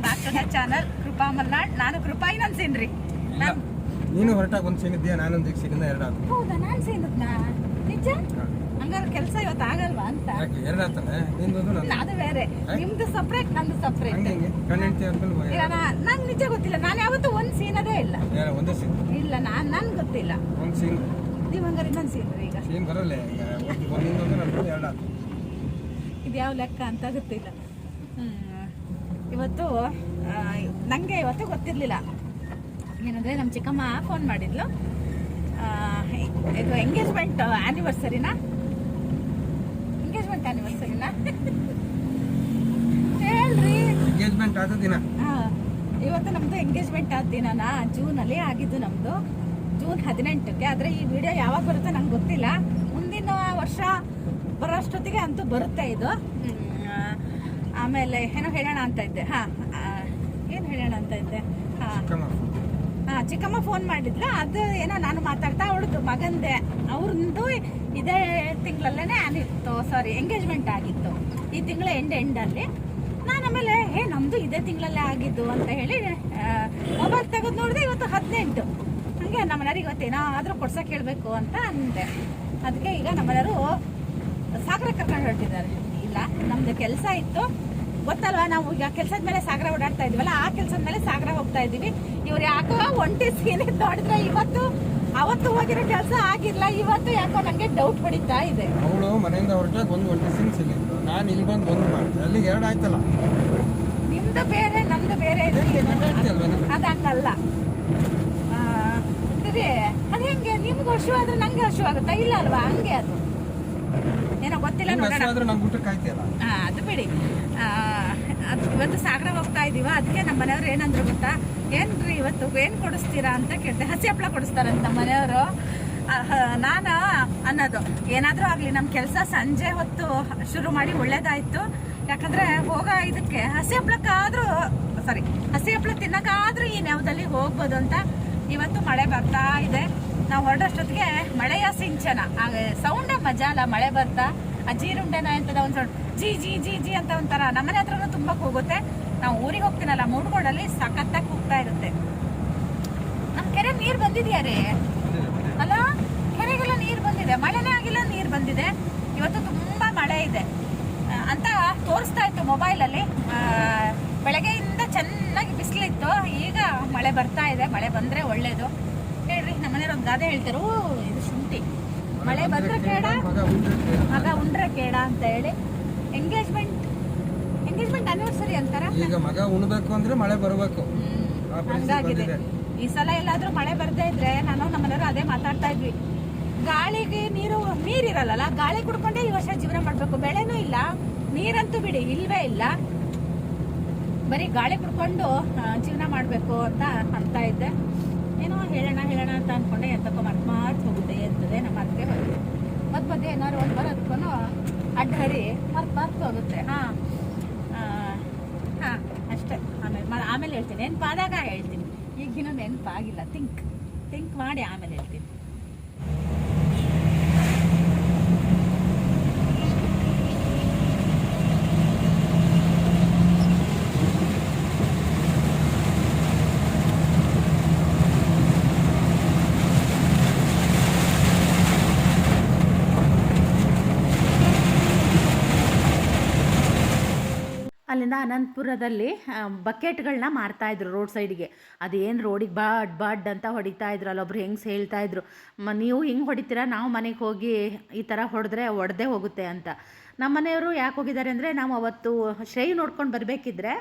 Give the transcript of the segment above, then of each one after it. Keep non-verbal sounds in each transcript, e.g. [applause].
Hello welcome back to my channel Krupa Malnad ನಾನು ಕೃಪಾ ಇನ್ನೊಂದು scenery ನೀನು ಹೊರಟಾಗ ಒಂದು ಸೀನ್ ಇದೆಯಾ ನಾನೊಂದು ಸೀನಿಂದ ಎರಡು ಆತು. ಹೌದಾ? ನಾನು ಸೀನದ್ನ ನಿಜ? ಹಂಗಾರೆ ಕೆಲಸ ಇವತ್ತು ಆಗಲ್ವಾ ಅಂತ? ಯಾಕೆ? ಎರಡು ಆತಲ್ಲ ನಿಂದೊಂದು ಅದು ಬೇರೆ. ನಿಮ್ದು ಸಪ್ರೇಟ್ ನಂದು ಸಪ್ರೇಟ್ ಅಂದ್ಮೇಲೆ ಈಗ ನಿಜ ಗೊತ್ತಿಲ್ಲ. ನಾನು ಯಾವತ್ತೂ ಒಂದು ಇಲ್ಲ. ಒಂದೇ ಸೀನ್ ಇಲ್ಲ ನಾನು ನನ್ಗೆ ಗೊತ್ತಿಲ್ಲ. ಒಂದು ಸೀನ್ ನೀವು ಹಂಗಾರೆ ಇನ್ನೊಂದು ಸೀನ್ ಈಗ. ಸೀನ್ ಬರಲ್ಲ ಈಗ. ಒಂದು ಒಂದಿಂದೊಂದು ಎರಡು ಆತು. ಇದು ಯಾವ ಲೆಕ್ಕ ಅಂತ ಗೊತ್ತಿಲ್ಲ. ಇವತ್ತು ನನಗೆ ಇವತ್ತು ಗೊತ್ತಿರಲಿಲ್ಲ. ಏನಂದರೆ ನಮ್ಮ ಚಿಕ್ಕಮ್ಮ ಫೋನ್ ಮಾಡಿದ್ಲು. ಇದು ಎಂಗೇಜ್ಮೆಂಟ್ ಆ್ಯನಿವರ್ಸರಿನಾ ಎಂಗೇಜ್ಮೆಂಟ್ ಆ್ಯನಿವರ್ಸರಿನಾ ಹೇಳ್ರಿ. ಎಂಗೇಜ್ಮೆಂಟ್ ಆದ ದಿನ. ಇವತ್ತು ನಮ್ಮದು ಎಂಗೇಜ್ಮೆಂಟ್ ಆದ ದಿನನ? ಜೂನಲ್ಲಿ ಆಗಿದ್ದು ನಮ್ಮದು ಜೂನ್ ಹದಿನೆಂಟಕ್ಕೆ. ಆದರೆ ಈ ವಿಡಿಯೋ ಯಾವಾಗ ಬರುತ್ತೆ ನಂಗೆ ಗೊತ್ತಿಲ್ಲ. ಮುಂದಿನ ವರ್ಷ ಬರೋಷ್ಟೊತ್ತಿಗೆ ಅಂತೂ ಬರುತ್ತೆ ಇದು. ಆಮೇಲೆ ಏನೋ ಹೇಳೋಣ ಅಂತ ಇದ್ದೆ. ಹಾ ಏನು ಹೇಳೋಣ ಅಂತ ಇದ್ದೆ? ಹಾಂ. ಚಿಕ್ಕಮ್ಮ ಹಾ ಚಿಕ್ಕಮ್ಮ ಫೋನ್ ಮಾಡಿದ್ಲ. ಅದು ಏನೋ ನಾನು ಮಾತಾಡ್ತಾ ಅವಳದು ಮಗಂದೆ. ಅವ್ರದ್ದು ಇದೇ ತಿಂಗಳಲ್ಲೇ ಆಗಿತ್ತು. ಸಾರಿ ಎಂಗೇಜ್ಮೆಂಟ್ ಆಗಿತ್ತು. ಈ ತಿಂಗಳ ಎಂಡ್ ಎಂಡಲ್ಲಿ ನಾನು ಆಮೇಲೆ ಹೇ ನಮ್ದು ಇದೇ ತಿಂಗಳಲ್ಲೇ ಆಗಿದ್ದು ಅಂತ ಹೇಳಿ ಮೊಬೈಲ್ ತೆಗೆದು ನೋಡಿದೆ ಇವತ್ತು ಹದಿನೆಂಟು. ಹಂಗೆ ನಮ್ಮ ಮನೆಯವ್ರಿಗೆ ಇವತ್ತು ಏನಾದರೂ ಕೊಡ್ಸಕ್ಕೆ ಹೇಳಬೇಕು ಅಂತ ಅಂದೆ. ಅದಕ್ಕೆ ಈಗ ನಮ್ಮ ಮನೆಯವರು ಸಾಗರ ಕರ್ಕೊಂಡು ಹೊರಟಿದ್ದಾರೆ. ಇಲ್ಲ. ನಮ್ದು ಕೆಲಸ ಇತ್ತು. ಗೊತ್ತಲ್ವಾ ನಾವು ಈಗ ಕೆಲಸದ ಮೇಲೆ ಸಾಗರ ಓಡಾಡ್ತಾ ಇದೀವಲ್ಲ ಆ ಕೆಲಸದ ಮೇಲೆ ಸಾಗರ ಹೋಗ್ತಾ ಇದೀವಿ ಇವ್ರು ಯಾಕೋ ಒಂಟಿ ಸೀನೆ ನೋಡಿದ್ರೆ ಇವತ್ತು ಅವತ್ತು ಹೋಗಿರೋ ಕೆಲಸ ಆಗಿಲ್ಲ ಇವತ್ತು ಯಾಕೋ ನಂಗೆ ಡೌಟ್ ಹೊಡಿತಾ ಇದೆ. ಅವಳು ಮನೆಯಿಂದ ಹೊರಟಾಗ ಒಂದು ಒಂಟಿ ಸೀನ್ ನಾನು ಇಲ್ಲಿ ಬಂದು ಒಂದು ಮಾಡಿದೆ. ಅಲ್ಲಿಗೆ ಎರಡು ಆಯ್ತಲ್ಲ? ನಿಮ್ದು ಬೇರೆ ನಮ್ದು ಬೇರೆ ನೀನು? ಅದು ಅದು ಹೆಂಗೆ? ನಿಮ್ಗೆ ಹಶು ಆದ್ರೆ ನಂಗೆ ಹಶು ಆಗುತ್ತಾ? ಇಲ್ಲ ಅಲ್ವಾ? ಹಂಗೆ ಅದು. ಏನೋ ಗೊತ್ತಿಲ್ಲ ನೋಡೋಣ. ಅದು ಬಿಡಿ. ಅದು ಇವತ್ತು ಸಾಗರ ಹೋಗ್ತಾ ಇದೀವ? ಅದಕ್ಕೆ ನಮ್ಮ ಮನೆಯವ್ರು ಏನಂದ್ರು ಗೊತ್ತಾ? ಏನ್ರಿ ಇವತ್ತು ಏನು ಕೊಡಿಸ್ತೀರಾ ಅಂತ ಕೇಳ್ತೆ ಹಸಿ ಹಪ್ಪಳ ಕೊಡಿಸ್ತಾರಂತ ಮನೆಯವರು. ನಾನು ಅನ್ನೋದು. ಏನಾದರೂ ಆಗಲಿ ನಮ್ಮ ಕೆಲಸ ಸಂಜೆ ಹೊತ್ತು ಶುರು ಮಾಡಿ ಒಳ್ಳೇದಾಯಿತು. ಯಾಕಂದ್ರೆ ಹೋಗ ಇದಕ್ಕೆ. ಹಸಿ ಹಪ್ಪಳಕ್ಕಾದ್ರೂ ಸಾರಿ ಹಸಿ ಹಪ್ಪಳ ತಿನ್ನಕ್ಕಾದ್ರೂ ಈ ನೆವದಲ್ಲಿ ಹೋಗ್ಬೋದು ಅಂತ ಇವತ್ತು ಮಳೆ ಬರ್ತಾ ಇದೆ. ನಾವು ಹೊರಡೋಷ್ಟೊತ್ತಿಗೆ ಮಳೆಯ ಸಿಂಚನ. ಸೌಂಡ ಮಜಾಲ ಮಳೆ ಬರ್ತಾ, ಆ ಜೀರುಂಡೆನ ಎಂತದ ಒಂದು ಸ್ವಲ್ಪ ಜಿ ಜಿ ಜಿ ಜಿ ಅಂತ ಒಂಥರ. ನಮ್ಮನೆ ಹತ್ರನೂ ತುಂಬಾ ಹೋಗುತ್ತೆ ನಾವು ಊರಿಗೆ ಹೋಗ್ತೀನಲ್ಲ, ಮೂಡ್ಗೋಡಲ್ಲಿ ಸಖತ್ತಾಗಿ ಹೋಗ್ತಾ ಇರುತ್ತೆ. ನಮ್ಮ ಕೆರೆ ನೀರು ಬಂದಿದೆಯಾ ರೀ? ಅಲ್ಲ, ಕೆರೆಗೆಲ್ಲ ನೀರು ಬಂದಿದೆ. ಮಳೆನೇ ಆಗಿಲ್ಲ, ನೀರು ಬಂದಿದೆ. ಇವತ್ತು ತುಂಬಾ ಮಳೆ ಇದೆ. ಅಂತ ತೋರಿಸ್ತಾ ಇತ್ತು ಮೊಬೈಲಲ್ಲಿ. ಬೆಳಗ್ಗೆಯಿಂದ ಚೆನ್ನಾಗಿ ಬಿಸಿಲಿತ್ತು. ಈಗ ಮಳೆ ಬರ್ತಾ ಇದೆ. ಮಳೆ ಬಂದ್ರೆ ಒಳ್ಳೇದು. ನಮ್ಮನೆಯವ್ರು ಒಂದು ಗಾದೆ ಹೇಳ್ತಾರೆ ಓ ಇದು ಶುಂಠಿ. ಮಳೆ ಬಂದ್ರೆ ಕೇಡ ಮಗ ಉಂಡ್ರೆ ಕೇಡ. ಅಂತ ಹೇಳಿ ಎಂಗೇಜ್ಮೆಂಟ್ ಎಂಗೇಜ್ಮೆಂಟ್ ಅನಿವರ್ಸರಿ ಅಂತಾರ? ಈಗ ಮಗ ಉಣ್ಬೇಕು ಅಂದ್ರೆ ಮಳೆ ಬರಬೇಕು. ಹಂಗಾಗಿದೆ. ಈ ಸಲ ಎಲ್ಲಾದ್ರೂ ಮಳೆ ಬರ್ದೇ ಇದ್ರೆ ನಾನು ನಮ್ಮ ಮನೆಯವರು ಅದೇ ಮಾತಾಡ್ತಾ ಇದ್ವಿ. ಗಾಳಿಗೆ ನೀರು ನೀರಿರಲ್ಲ ಗಾಳಿ ಕುಡ್ಕೊಂಡೇ ಈ ವರ್ಷ ಜೀವನ ಮಾಡ್ಬೇಕು. ಬೆಳೆನೂ ಇಲ್ಲ ನೀರಂತೂ ಬಿಡಿ ಇಲ್ವೇ ಇಲ್ಲ. ಬರೀ ಗಾಳಿ ಕುಡ್ಕೊಂಡು ಜೀವನ ಮಾಡಬೇಕು ಅಂತ ಅಂತ ಇದ್ದೆ. ಏನೋ ಹೇಳೋಣ ಹೇಳೋಣ ಅಂತ ಅನ್ಕೊಂಡೆ ಎಂತಕ್ಕೋ ಮತ್ತೆ ಮಾರ್ಚ್ ಹೋಗುತ್ತೆ ಎಂತದೆ ನಮ್ಮ ಅತ್ತೆ ಹೋಗುತ್ತೆ ಮತ್ತೆ ಮಧ್ಯೆ ಏನಾದ್ರು ಒಂದು ಬರೋದಕ್ಕೂ ಅಡ್ಡ ಹರಿ ಮರ್ತು ಮರ್ತ್ ಹೋಗುತ್ತೆ. ಹಾಂ ಹಾಂ ಅಷ್ಟೇ. ಆಮೇಲೆ ಆಮೇಲೆ ಹೇಳ್ತೀನಿ. ನೆನಪಾದಾಗ ಹೇಳ್ತೀನಿ. ಈಗಿನ ನೆನಪಾಗಿಲ್ಲ. ಥಿಂಕ್ ಥಿಂಕ್ ಮಾಡಿ ಆಮೇಲೆ ಹೇಳ್ತೀನಿ. ಅಲ್ಲಿಂದ ಅನಂತಪುರದಲ್ಲಿ ಬಕೆಟ್ಗಳನ್ನ ಮಾರ್ತಾ ಇದ್ರು ರೋಡ್ ಸೈಡ್ಗೆ. ಅದೇನು ರೋಡಿಗೆ ಬಾಡ್ ಬಾಡ್ ಅಂತ ಹೊಡಿತಾ ಇದ್ರು ಅಲ್ಲೊಬ್ರು ಹೆಂಗ್ಸ್ ಹೇಳ್ತಾ ಇದ್ರು, ಮ, ನೀವು ಹಿಂಗೆ ಹೊಡಿತೀರಾ? ನಾವು ಮನೆಗೆ ಹೋಗಿ ಈ ಥರ ಹೊಡೆದ್ರೆ ಒಡೆದೇ ಹೋಗುತ್ತೆ ಅಂತ. ನಮ್ಮ ಮನೆಯವರು ಯಾಕೆ ಹೋಗಿದ್ದಾರೆ ಅಂದರೆ, ನಾವು ಅವತ್ತು ಶ್ರೇಯು ನೋಡ್ಕೊಂಡು ಬರಬೇಕಿದ್ರೆ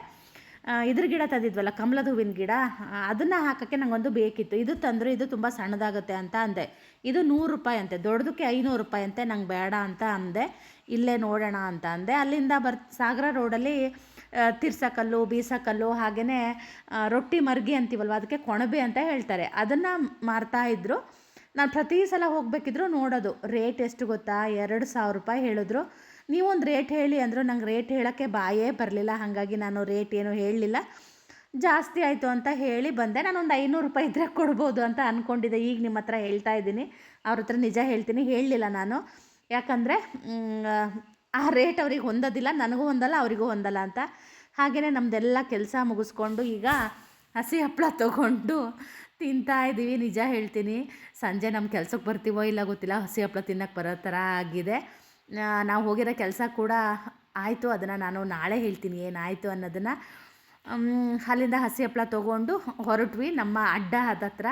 ಇದ್ರ ಗಿಡ ತಂದಿದ್ವಲ್ಲ, ಕಮಲದ ಹೂವಿನ ಗಿಡ ಅದನ್ನು ಹಾಕೋಕ್ಕೆ ನಂಗೊಂದು ಬೇಕಿತ್ತು. ಇದು ತಂದರೆ ಇದು ತುಂಬ ಸಣ್ಣದಾಗುತ್ತೆ ಅಂತ ಅಂದೆ. ಇದು ನೂರು ರೂಪಾಯಿ ಅಂತೆ, ದೊಡ್ಡದಕ್ಕೆ ಐನೂರು ರೂಪಾಯಿ ಅಂತೆ, ನಂಗೆ ಬೇಡ ಅಂತ ಅಂದೆ. ಇಲ್ಲೇ ನೋಡೋಣ ಅಂತ ಅಂದೆ. ಅಲ್ಲಿಂದ ಬರ್, ಸಾಗರ ರೋಡಲ್ಲಿ ತಿರ್ಸಕಲ್ಲು, ಬೀಸಕಲ್ಲು ಹಾಗೆಯೇ ರೊಟ್ಟಿ ಮರ್ಗಿ ಅಂತೀವಲ್ವ? ಅದಕ್ಕೆ ಕೊಣಬೆ ಅಂತ ಹೇಳ್ತಾರೆ. ಅದನ್ನು ಮಾರ್ತಾ ಇದ್ದರು ನಾನು ಪ್ರತಿ ಸಲ ಹೋಗಬೇಕಿದ್ರು ನೋಡೋದು. ರೇಟ್ ಎಷ್ಟು ಗೊತ್ತಾ? ಎರಡು ಸಾವಿರ ರೂಪಾಯಿ ಹೇಳಿದ್ರು. ನೀವೊಂದು ರೇಟ್ ಹೇಳಿ ಅಂದರು ನಂಗೆ ರೇಟ್ ಹೇಳೋಕ್ಕೆ ಬಾಯೇ ಬರಲಿಲ್ಲ. ಹಾಗಾಗಿ ನಾನು ರೇಟ್ ಏನು ಹೇಳಲಿಲ್ಲ. ಜಾಸ್ತಿ ಆಯಿತು ಅಂತ ಹೇಳಿ ಬಂದೆ. ನಾನೊಂದು ಐನೂರು ರೂಪಾಯಿ ಇದ್ದರೆ ಕೊಡ್ಬೋದು ಅಂತ ಅಂದ್ಕೊಂಡಿದ್ದೆ ಈಗ ನಿಮ್ಮ ಹತ್ರ ಹೇಳ್ತಾ ಇದ್ದೀನಿ. ಅವ್ರ ಹತ್ರ ನಿಜ ಹೇಳ್ತೀನಿ. ಹೇಳಲಿಲ್ಲ ನಾನು. ಯಾಕಂದರೆ ಆ ರೇಟ್ ಅವ್ರಿಗೆ ಹೊಂದೋದಿಲ್ಲ, ನನಗೂ ಹೊಂದಲ್ಲ, ಅವರಿಗೂ ಹೊಂದಲ್ಲ ಅಂತ. ಹಾಗೆಯೇ ನಮ್ಮದೆಲ್ಲ ಕೆಲಸ ಮುಗಿಸ್ಕೊಂಡು ಈಗ ಹಸಿ ಹಪ್ಪಳ ತೊಗೊಂಡು ತಿಂತಾ ಇದ್ದೀವಿ ನಿಜ ಹೇಳ್ತೀನಿ. ಸಂಜೆ ನಮ್ಮ ಕೆಲ್ಸಕ್ಕೆ ಬರ್ತೀವೋ ಇಲ್ಲ ಗೊತ್ತಿಲ್ಲ, ಹಸಿ ಹಪ್ಪಳ ತಿನ್ನಕ್ಕೆ ಬರೋ ಥರ ಆಗಿದೆ. ನಾವು ಹೋಗಿರೋ ಕೆಲಸ ಕೂಡ ಆಯಿತು, ಅದನ್ನು ನಾನು ನಾಳೆ ಹೇಳ್ತೀನಿ ಏನಾಯಿತು ಅನ್ನೋದನ್ನು. ಅಲ್ಲಿಂದ ಹಸಿ ಹಪ್ಪಳ ತೊಗೊಂಡು ಹೊರಟ್ವಿ, ನಮ್ಮ ಅಡ್ಡ ಹತ್ರ.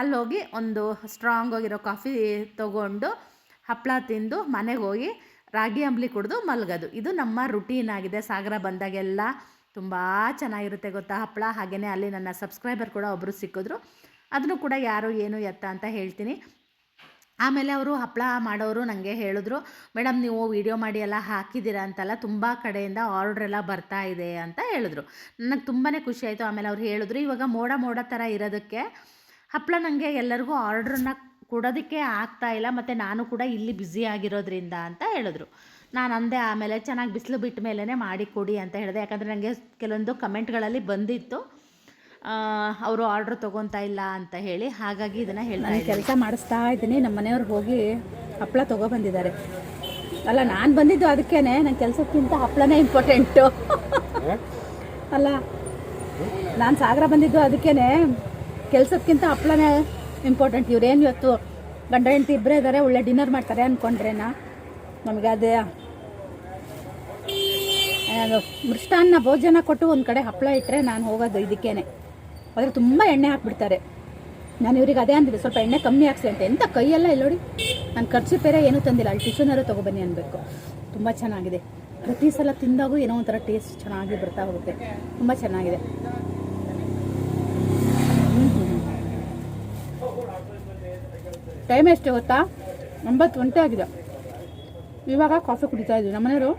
ಅಲ್ಲೋಗಿ ಒಂದು ಸ್ಟ್ರಾಂಗ್ ಆಗಿರೋ ಕಾಫಿ ತೊಗೊಂಡು ಹಪ್ಪಳ ತಿಂದು ಮನೆಗೆ ಹೋಗಿ ರಾಗಿ ಅಂಬ್ಲಿ ಕುಡಿದು ಮಲಗೋದು. ಇದು ನಮ್ಮ ರುಟೀನ್ ಆಗಿದೆ. ಸಾಗರ ಬಂದಾಗೆಲ್ಲ ತುಂಬ ಚೆನ್ನಾಗಿರುತ್ತೆ ಗೊತ್ತಾ ಹಪ್ಪಳ. ಹಾಗೆಯೇ ಅಲ್ಲಿ ನನ್ನ ಸಬ್ಸ್ಕ್ರೈಬರ್ ಕೂಡ ಒಬ್ಬರು ಸಿಕ್ಕಿದ್ರು. ಅದನ್ನು ಕೂಡ ಯಾರು ಏನು ಎತ್ತ ಅಂತ ಹೇಳ್ತೀನಿ. ಆಮೇಲೆ ಅವರು ಹಪ್ಪಳ ಮಾಡೋರು ನನಗೆ ಹೇಳಿದ್ರು ಮೇಡಮ್ ನೀವು ವೀಡಿಯೋ ಮಾಡಿ ಎಲ್ಲ ಹಾಕಿದ್ದೀರಾ ಅಂತಲ್ಲ, ತುಂಬ ಕಡೆಯಿಂದ ಆರ್ಡ್ರ್ ಎಲ್ಲ ಬರ್ತಾ ಇದೆ ಅಂತ ಹೇಳಿದ್ರು. ನನಗೆ ತುಂಬಾ ಖುಷಿ ಆಯಿತು. ಆಮೇಲೆ ಅವ್ರು ಹೇಳಿದ್ರು, ಇವಾಗ ಮೋಡ ಮೋಡ ಥರ ಇರೋದಕ್ಕೆ ಹಪ್ಪಳ ನನಗೆ ಎಲ್ಲರಿಗೂ ಆರ್ಡ್ರನ್ನ ಕೊಡೋದಕ್ಕೆ ಆಗ್ತಾ ಇಲ್ಲ ಮತ್ತು ನಾನು ಕೂಡ ಇಲ್ಲಿ ಬ್ಯುಸಿ ಆಗಿರೋದ್ರಿಂದ ಅಂತ ಹೇಳಿದ್ರು. ನಾನು ಅಂದೆ ಆಮೇಲೆ ಚೆನ್ನಾಗಿ ಬಿಸಿಲು ಬಿಟ್ಟ ಮೇಲೇ ಮಾಡಿ ಕೊಡಿ ಅಂತ ಹೇಳಿದೆ. ಯಾಕಂದರೆ ನನಗೆ ಕೆಲವೊಂದು ಕಮೆಂಟ್ಗಳಲ್ಲಿ ಬಂದಿತ್ತು ಅವರು ಆರ್ಡ್ರ್ ತೊಗೊತಾ ಇಲ್ಲ ಅಂತ ಹೇಳಿ. ಹಾಗಾಗಿ ಇದನ್ನು ಹೇಳಿ ನಾನು ಕೆಲಸ ಮಾಡಿಸ್ತಾ ಇದ್ದೀನಿ. ನಮ್ಮ ಮನೆಯವ್ರು ಹೋಗಿ ಹಪ್ಪಳ ತೊಗೊಬಂದಿದ್ದಾರೆ ಅಲ್ಲ ನಾನು ಬಂದಿದ್ದು ಅದಕ್ಕೇ ನನ್ನ ಕೆಲಸಕ್ಕಿಂತ ಹಪ್ಪಳನೇ ಇಂಪಾರ್ಟೆಂಟು [laughs] ಅಲ್ಲ ನಾನು ಸಾಗರ ಬಂದಿದ್ದು ಅದಕ್ಕೇ ಕೆಲಸಕ್ಕಿಂತ ಹಪ್ಪಳನೇ ಇಂಪಾರ್ಟೆಂಟ್ ಇವ್ರೇನು ಇವತ್ತು ಗಂಡ ಹೆಂಡತಿ ಇಬ್ಬರೇ ಇದ್ದಾರೆ ಒಳ್ಳೆ ಡಿನ್ನರ್ ಮಾಡ್ತಾರೆ ಅಂದ್ಕೊಂಡ್ರೇನಾ ನಮಗೆ ಅದೇ. ಮೃಷ್ಟಾನ್ನ ಭೋಜನ ಕೊಟ್ಟು ಒಂದು ಕಡೆ ಹಪ್ಪಳ ಇಟ್ಟರೆ ನಾನು ಹೋಗೋದು ಇದಕ್ಕೇನೆ. ಆದರೆ ತುಂಬ ಎಣ್ಣೆ ಹಾಕ್ಬಿಡ್ತಾರೆ. ನಾನು ಇವ್ರಿಗೆ ಅದೇ ಅಂದಿದ್ದೆ, ಸ್ವಲ್ಪ ಎಣ್ಣೆ ಕಮ್ಮಿ ಹಾಕ್ಸಿ ಅಂತ. ಎಂಥ ಕೈಯೆಲ್ಲ ಇಲ್ಲ ನೋಡಿ. ನಾನು ಖರ್ಚು ಬೇರೆ ಏನೂ ತಂದಿಲ್ಲ. ಅಲ್ಲಿ ಟಿಶ್ಯೂನಾರು ತೊಗೊಬನ್ನಿ ಅನ್ಬೇಕು. ತುಂಬ ಚೆನ್ನಾಗಿದೆ. ಪ್ರತಿ ಸಲ ತಿಂದಾಗೂ ಏನೋ ಒಂಥರ ಟೇಸ್ಟ್ ಚೆನ್ನಾಗಿ ಬರ್ತಾ ಹೋಗುತ್ತೆ. ತುಂಬ ಚೆನ್ನಾಗಿದೆ. ಟೈಮ್ ಎಷ್ಟು ಗೊತ್ತಾ? ಒಂಬತ್ತು ಗಂಟೆ ಆಗಿದೆ. ಇವಾಗ ಕಾಫಿ ಕುಡಿತಾ ಇದ್ದೀವಿ ನಮ್ಮನೆಯವರು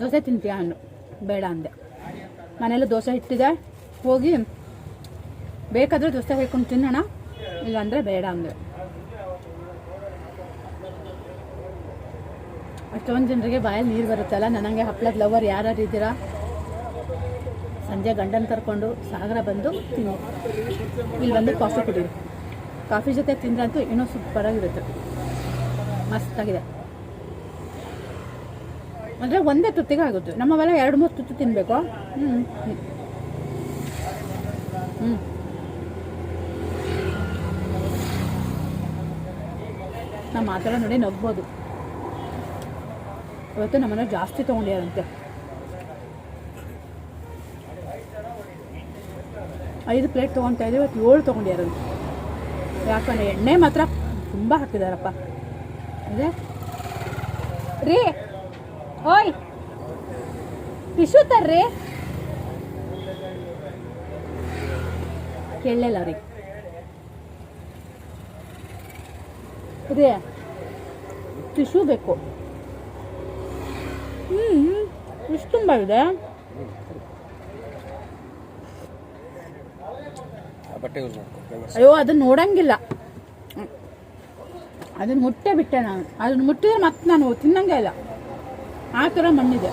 ದೋಸೆ ತಿಂತೀಯ ಅನ್ನು ಬೇಡ ಅಂದೆ. ಮನೇಲಿ ದೋಸೆ ಇಟ್ಟಿದೆ. ಹೋಗಿ ಬೇಕಾದರೆ ದೋಸೆ ಹೇಳ್ಕೊಂಡು ತಿನ್ನೋಣ. ಇಲ್ಲಾಂದರೆ ಬೇಡ ಅಂದೆ. ಅಷ್ಟೊಂದು ಜನರಿಗೆ ಬಾಯಲ್ಲಿ ನೀರು ಬರುತ್ತಲ್ಲ? ನನಗೆ ಹಪ್ಪಳದ ಲವರ್ ಯಾರ್ಯಾರು ಇದ್ದೀರಾ? ಸಂಜೆ ಗಂಡನ ಕರ್ಕೊಂಡು ಸಾಗರ ಬಂದು ತಿನ್ನಿ. ಇಲ್ಲಿ ಬಂದು ಕಾಫಿ ಕುಡೀರಿ. ಕಾಫಿ ಜೊತೆ ತಿಂದ್ರಂತೂ ಇನ್ನೂ ಸೂಪರಾಗಿರುತ್ತೆ. ಮಸ್ತಾಗಿದೆ. ಅಂದರೆ ಒಂದೇ ತುತ್ತಿಗೆ ಆಗುತ್ತೆ. ನಮ್ಮ ನಮ್ಮವೆಲ್ಲ ಎರಡು ಮೂರು ತುತ್ತು ತಿನ್ನಬೇಕು ಹ್ಞೂ ಹ್ಞೂ ನಾವು ಮಾತಾಡೋ ನೋಡಿ ನಗ್ಬೋದು. ಇವತ್ತು ನಮ್ಮನೆ ಜಾಸ್ತಿ ತೊಗೊಂಡಿಯಾರಂತೆ ಐದು ಪ್ಲೇಟ್ ತೊಗೊತಾ ಇದ್ದೀವಿ, ಇವತ್ತು ಏಳು ತೊಗೊಂಡಿರೋದು ಯಾಕಂದ್ರೆ ಎಣ್ಣೆ ಮಾತ್ರ ತುಂಬ ಹಾಕಿದಾರಪ್ಪ. ಅದೇ? ರೀ, ಓಯ್ ಟಿಶ್ಯೂ ತರ್ರಿ ಕೇಳಲಿಲ್ಲ ಅವ್ರಿಗೆ. ರೀ ಟಿಶ್ಯೂ ಬೇಕು. ಹ್ಞೂ ಇಷ್ಟು ತುಂಬ ಇದೆ. ಬಟ್ಟೆ ಯೂಸ್ ಮಾಡ್ಕೊಂಡು ಅಯ್ಯೋ ಅದನ್ನ ನೋಡಂಗಿಲ್ಲ. ಅದನ್ನ ಮುಟ್ಟೆ ಬಿಟ್ಟೆ ನಾನು. ಅದನ್ನ ಮುಟ್ಟಿದ್ರೆ ಮತ್ತೆ ನಾನು ತಿನ್ನಂಗೆ ಇಲ್ಲ. ಆ ಥರ ಮಣ್ಣಿದೆ.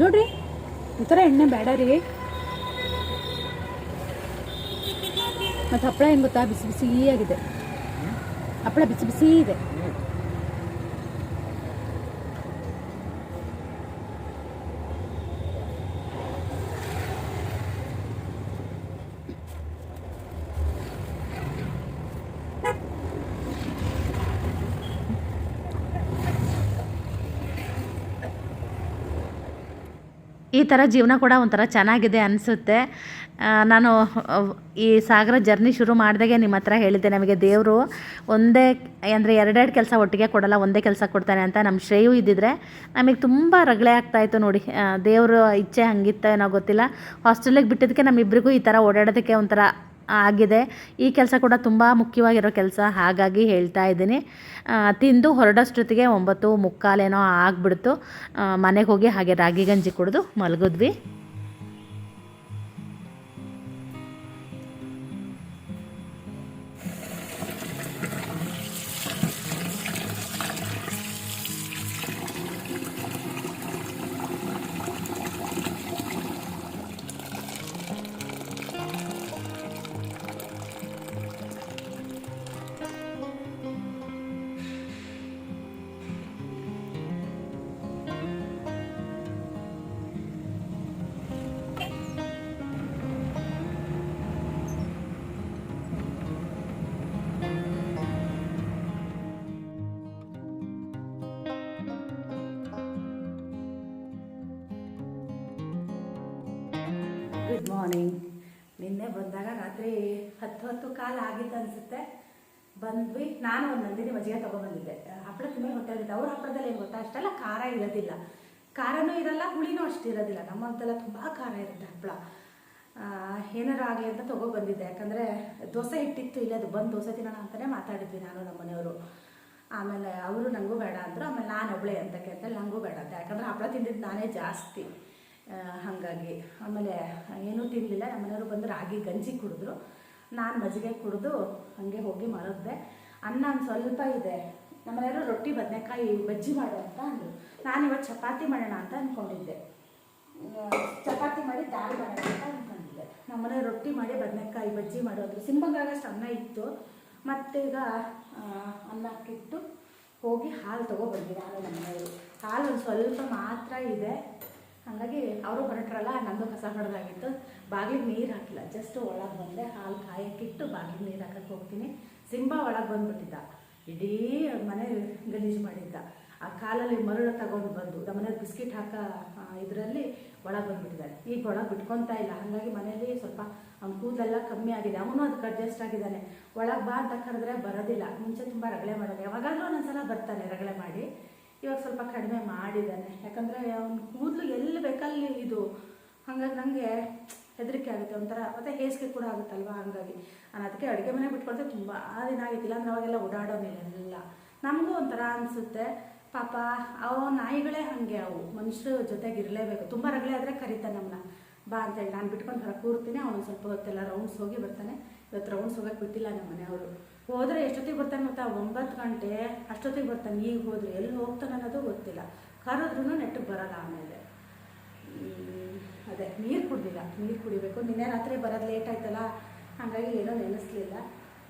ನೋಡ್ರಿ, ಈ ಥರ ಎಣ್ಣೆ ಬೇಡ ರೀ. ಮತ್ತು ಹಪ್ಪಳ ಏನು ಗೊತ್ತಾ? ಬಿಸಿ ಬಿಸಿ ಆಗಿದೆ ಹಪ್ಪಳ ಬಿಸಿ ಬಿಸಿ ಇದೆ. ಈ ಥರ ಜೀವನ ಕೂಡ ಒಂಥರ ಚೆನ್ನಾಗಿದೆ ಅನಿಸುತ್ತೆ. ನಾನು ಈ ಸಾಗರ ಜರ್ನಿ ಶುರು ಮಾಡಿದಾಗೆ ನಿಮ್ಮ ಹತ್ರ ಹೇಳಿದ್ದೆ ನಮಗೆ ದೇವರು ಒಂದೇ, ಅಂದರೆ ಎರಡೆರಡು ಕೆಲಸ ಒಟ್ಟಿಗೆ ಕೊಡಲ್ಲ, ಒಂದೇ ಕೆಲಸ ಕೊಡ್ತಾನೆ ಅಂತ ನಮ್ಮ ಶ್ರೇಯು ಇದ್ದಿದ್ರೆ ನಮಗೆ ತುಂಬ ರಗಳೆ ಆಗ್ತಾಯಿತ್ತು ನೋಡಿ. ದೇವರು ಇಚ್ಛೆ ಹಂಗಿತ್ತ ಏನೋ ಗೊತ್ತಿಲ್ಲ ಹಾಸ್ಟೆಲಿಗೆ ಬಿಟ್ಟಿದ್ದಕ್ಕೆ ನಮ್ಮಿಬ್ಬರಿಗೂ ಈ ಥರ ಓಡಾಡೋದಕ್ಕೆ ಒಂಥರ ಆಗಿದೆ. ಈ ಕೆಲಸ ಕೂಡ ತುಂಬ ಮುಖ್ಯವಾಗಿರೋ ಕೆಲಸ, ಹಾಗಾಗಿ ಹೇಳ್ತಾ ಇದ್ದೀನಿ. ತಿಂದು ಹೊರಡೋಷ್ಟೊತ್ತಿಗೆ ಒಂಬತ್ತು ಮುಕ್ಕಾಲೇನೋ ಆಗಿಬಿಡ್ತು. ಮನೆಗೆ ಹೋಗಿ ಹಾಗೆ ರಾಗಿ ಗಂಜಿ ಕುಡಿದು ಮಲಗಿದ್ವಿ. ಗುಡ್ ಮಾರ್ನಿಂಗ್ ನಿನ್ನೆ ಬಂದಾಗ ರಾತ್ರಿ ಹತ್ತು ಹತ್ತು ಕಾಲ ಆಗಿತ್ತು ಅನಿಸುತ್ತೆ. ಬಂದ್ವಿ. ನಾನು ಒಂದು ನಂದಿನಿ ಮಜ್ಜಿಗೆ ತೊಗೊಬಂದಿದ್ದೆ ಹಪ್ಪಳ ತುಂಬ ಹೊಟ್ಟೆ ಇರುತ್ತೆ. ಅವ್ರ ಹಪ್ಪಳದಲ್ಲಿ ಏನು ಗೊತ್ತಾ? ಅಷ್ಟೆಲ್ಲ ಖಾರ ಇರೋದಿಲ್ಲ. ಖಾರನೂ ಇರಲ್ಲ, ಹುಳಿನೂ ಅಷ್ಟು ಇರೋದಿಲ್ಲ. ನಮ್ಮಂತೆಲ್ಲ ತುಂಬ ಖಾರ ಇರುತ್ತೆ ಹಪ್ಪಳ. ಏನಾರು ಆಗಲಿ ಅಂತ ತೊಗೊಬಂದಿದ್ದೆ ಯಾಕಂದರೆ ದೋಸೆ ಹಿಟ್ಟಿತ್ತು, ಇಲ್ಲೇ ಅದು ಬಂದು ದೋಸೆ ತಿನ್ನೋಣ ಅಂತಲೇ ಮಾತಾಡಿದ್ವಿ ನಾನು ನಮ್ಮ ಮನೆಯವರು ಆಮೇಲೆ ಅವರು ನನಗೂ ಬೇಡ ಅಂದರು. ಆಮೇಲೆ ನಾನು ಒಬ್ಳೆ ಅಂತ ಕೇಳ್ತಾರೆ. ನನಗೂ ಬೇಡ ಅಂತ. ಯಾಕಂದರೆ ಹಪ್ಪಳ ತಿಂದಿದ್ದು ನಾನೇ ಜಾಸ್ತಿ. ಹಾಗಾಗಿ. ಆಮೇಲೆ ಏನೂ ತಿನ್ನಲಿಲ್ಲ ನಮ್ಮ ಮನೆಯವರು ಬಂದು ರಾಗಿ ಗಂಜಿ ಕುಡಿದ್ರು. ನಾನು ಮಜ್ಜಿಗೆ ಕುಡಿದು ಹಾಗೆ ಹೋಗಿ ಮಲಗಿದೆ. ಅನ್ನ ಒಂದು ಸ್ವಲ್ಪ ಇದೆ. ನಮ್ಮ ಮನೆಯವರು ರೊಟ್ಟಿ, ಬದನೆಕಾಯಿ ಬಜ್ಜಿ ಮಾಡು ಅಂತ ಅಂದರು. ನಾನು ಇವತ್ತು ಚಪಾತಿ ಮಾಡೋಣ ಅಂತ ಅಂದ್ಕೊಂಡಿದ್ದೆ ಚಪಾತಿ ಮಾಡಿ ದಾಲ್ ಮಾಡೋಣ ಅಂತ ಅಂದ್ಕೊಂಡಿದ್ದೆ ನಮ್ಮ ಮನೆ ರೊಟ್ಟಿ ಮಾಡಿ, ಬದನೆಕಾಯಿ ಬಜ್ಜಿ ಮಾಡೋದು ಸಿಂಪಲ್ಲಾಗಷ್ಟು ಅನ್ನ ಇತ್ತು. ಮತ್ತೀಗ ಅನ್ನ ಅನ್ನಕ್ಕಿಟ್ಟು ಹೋಗಿ ಹಾಲು ತೊಗೊಬಂದಿದ್ದೆ ನಾನು ನಮ್ಮ ಮನೆಯವರು ಹಾಲು ಒಂದು ಸ್ವಲ್ಪ ಮಾತ್ರ ಇದೆ. ಹಾಗಾಗಿ ಅವರು ಹೊರಟ್ರಲ್ಲ, ನಂದು ಕಸ ಹೊಡೆದಾಗಿತ್ತು. ಬಾಗಿಲಿಗೆ ನೀರು ಹಾಕಿಲ್ಲ ಜಸ್ಟ್ ಒಳಗೆ ಬಂದೆ, ಹಾಲು ಕಾಯಕ್ಕಿಟ್ಟು ಬಾಗಿಲಿಗೆ ನೀರು ಹಾಕಕ್ಕೆ ಹೋಗ್ತೀನಿ. ಸಿಂಬಾ ಒಳಗೆ ಬಂದ್ಬಿಟ್ಟಿದ್ದ. ಇಡೀ ಮನೆ ಗಲೀಜು ಮಾಡಿದ್ದ. ಆ ಕಾಲಲ್ಲಿ ಮರಳು ತಗೊಂಡು ಬಂದು ನಮ್ಮನೆ ಬಿಸ್ಕಿಟ್ ಹಾಕ ಇದರಲ್ಲಿ ಒಳಗೆ ಬಂದ್ಬಿಟ್ಟಿದ್ದಾರೆ ಈಗ ಒಳಗೆ ಬಿಟ್ಕೊತಾ ಇಲ್ಲ. ಹಾಗಾಗಿ ಮನೇಲಿ ಸ್ವಲ್ಪ ಅವ್ನ ಕೂದಲೆಲ್ಲ ಕಮ್ಮಿ ಆಗಿದೆ. ಅವನು ಅದಕ್ಕೆ ಅಡ್ಜಸ್ಟ್ ಆಗಿದ್ದಾನೆ. ಒಳಗೆ ಬಾ ಅಂತ ಕರೆದ್ರೆ ಬರೋದಿಲ್ಲ. ಮುಂಚೆ ತುಂಬ ರಗಳೆ ಮಾಡೋದು. ಯಾವಾಗಾದ್ರೂ ಒಂದೊಂದ್ಸಲ ಬರ್ತಾನೆ ರಗಳೆ ಮಾಡಿ. ಇವಾಗ ಸ್ವಲ್ಪ ಕಡಿಮೆ ಮಾಡಿದ್ದಾನೆ. ಯಾಕಂದರೆ ಅವ್ನ ಕೂದಲು ಎಲ್ಲಿ ಬೇಕಲ್ಲಿ ಇದು. ಹಾಗಾಗಿ ನನಗೆ ಹೆದರಿಕೆ ಆಗುತ್ತೆ. ಒಂಥರ ಮತ್ತು ಹೇಸಿಗೆ ಕೂಡ ಆಗುತ್ತಲ್ವ? ಹಾಗಾಗಿ. ನಾನು ಅದಕ್ಕೆ ಅಡುಗೆ ಮನೆ ಬಿಟ್ಕೊಳ್ತೆ ತುಂಬ ದಿನ ಆಗಿತ್ತಿಲ್ಲ ಅಂದ್ರೆ ಅವಾಗೆಲ್ಲ ಓಡಾಡೋನಿಲ್ಲ ನಮಗೂ ಒಂಥರ ಅನಿಸುತ್ತೆ. ಪಾಪ, ಅವ ನಾಯಿಗಳೇ ಹಾಗೆ ಅವು. ಮನುಷ್ಯರ ಜೊತೆಗೆ ಇರಲೇಬೇಕು. ತುಂಬ ರಗಳೆ ಆದರೆ ಕರೀತಾನೆ ನಮ್ಮನ್ನ ಬಾ ಅಂತೇಳಿ. ನಾನು ಬಿಟ್ಕೊಂಡು ಹೊರ ಕೂರ್ತೀನಿ. ಅವನು ಸ್ವಲ್ಪ ಹೊತ್ತೆಲ್ಲ ರೌಂಡ್ಸ್ ಹೋಗಿ ಬರ್ತಾನೆ. ಇವತ್ತು ರೌಂಡ್ಸ್ ಹೋಗಕ್ಕೆ ಬಿಟ್ಟಿಲ್ಲ ನಮ್ಮ ಮನೆಯವರು ಹೋದರೆ ಎಷ್ಟೊತ್ತಿಗೆ ಬರ್ತಾನೆ ಗೊತ್ತಾ? ಒಂಬತ್ತು ಗಂಟೆ ಅಷ್ಟೊತ್ತಿಗೆ ಬರ್ತಾನೆ. ಈಗ ಹೋದ್ರೆ ಎಲ್ಲಿ ಹೋಗ್ತಾನೆ ಅನ್ನೋದು ಗೊತ್ತಿಲ್ಲ. ಕರೆದ್ರೂ ನೆಟ್ಟಿಗೆ ಬರಲ್ಲ ಆಮೇಲೆ. ಅದೇ, ನೀರು ಕುಡ್ದಿಲ್ಲ. ನೀರು ಕುಡಿಬೇಕು. ನಿನ್ನೆ ರಾತ್ರಿ ಬರೋದು ಲೇಟ್ ಆಯ್ತಲ್ಲ? ಹಾಗಾಗಿ ಏನೋ ನೆನೆಸ್ಲಿಲ್ಲ.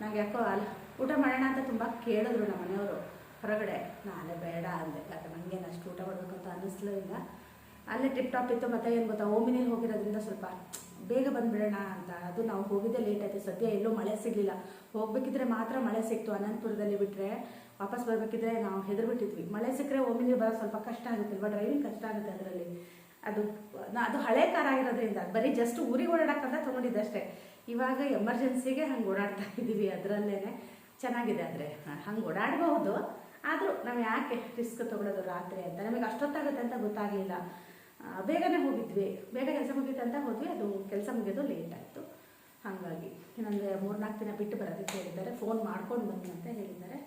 ನಂಗೆ ಯಾಕೋ ಅಲ್ಲ ಊಟ ಮಾಡೋಣ ಅಂತ ತುಂಬ ಕೇಳಿದ್ರು ನಮ್ಮ ಮನೆಯವರು. ಹೊರಗಡೆ, ನಾನೇ ಬೇಡ ಅಂದೆ. ಯಾಕೆ ನನಗೇನು ಅಷ್ಟು ಊಟ ಮಾಡಬೇಕು ಅಂತ ಅನ್ನಿಸ್ಲೂ ಇಲ್ಲ. ಅಲ್ಲೇ ಟಿಪ್ ಟಾಪ್ ಇತ್ತು. ಮತ್ತೆ ಏನು ಗೊತ್ತಾ? ಓಮಿನಲ್ಲಿ ಹೋಗಿರೋದ್ರಿಂದ ಸ್ವಲ್ಪ ಬೇಗ ಬಂದುಬಿಡೋಣ ಅಂತ. ಅದು ನಾವು ಹೋಗಿದ್ದೆ ಲೇಟ್ ಆಯಿತು. ಸದ್ಯ ಎಲ್ಲೂ ಮಳೆ ಸಿಗಲಿಲ್ಲ. ಹೋಗ್ಬೇಕಿದ್ರೆ ಮಾತ್ರ ಮಳೆ ಸಿಕ್ತು. ಅನಂತಪುರದಲ್ಲಿ ಬಿಟ್ಟರೆ ವಾಪಸ್ ಬರಬೇಕಿದ್ರೆ ನಾವು ಹೆದರ್ಬಿಟ್ಟಿದ್ವಿ. ಮಳೆ ಸಿಕ್ಕರೆ ಒಮ್ಮಿಲಿ ಬರೋ ಸ್ವಲ್ಪ ಕಷ್ಟ ಆಗುತ್ತೆಲ್ವಾ ಡ್ರೈವಿಂಗ್ ಕಷ್ಟ ಆಗುತ್ತೆ ಅದರಲ್ಲಿ. ಅದು ಅದು ಹಳೆ ಕಾರ್ ಆಗಿರೋದ್ರಿಂದ. ಬರೀ ಜಸ್ಟ್ ಊರಿಗೆ ಓಡಾಡೋಕ್ಕಂತ ತೊಗೊಂಡಿದ್ದೆ ಅಷ್ಟೇ. ಇವಾಗ ಎಮರ್ಜೆನ್ಸಿಗೆ ಹಂಗೆ ಓಡಾಡ್ತಾ ಇದ್ದೀವಿ ಅದರಲ್ಲೇ ಚೆನ್ನಾಗಿದೆ ಅಂದರೆ ಹಂಗೆ ಓಡಾಡಬಹುದು. ಆದರೂ ನಾವು ಯಾಕೆ ರಿಸ್ಕ್ ತೊಗೊಳೋದು ರಾತ್ರಿ ಅಂತ? ನಮಗೆ ಅಷ್ಟೊತ್ತಾಗುತ್ತೆ ಅಂತ ಗೊತ್ತಾಗಲಿಲ್ಲ. ಬೇಗನೆ ಹೋಗಿದ್ವಿ. ಬೇಗ ಕೆಲಸ ಮುಗಿದಂತ ಹೋದ್ವಿ. ಅದು ಕೆಲಸ ಮುಗಿಯೋದು ಲೇಟ್ ಆಯಿತು. ಹಾಗಾಗಿ ಇನ್ನೊಂದು ಮೂರ್ನಾಲ್ಕು ದಿನ ಬಿಟ್ಟು ಬರೋದಕ್ಕೆ ಹೇಳಿದ್ದಾರೆ. ಫೋನ್ ಮಾಡ್ಕೊಂಡು ಬನ್ನಿ ಅಂತ ಹೇಳಿದ್ದಾರೆ.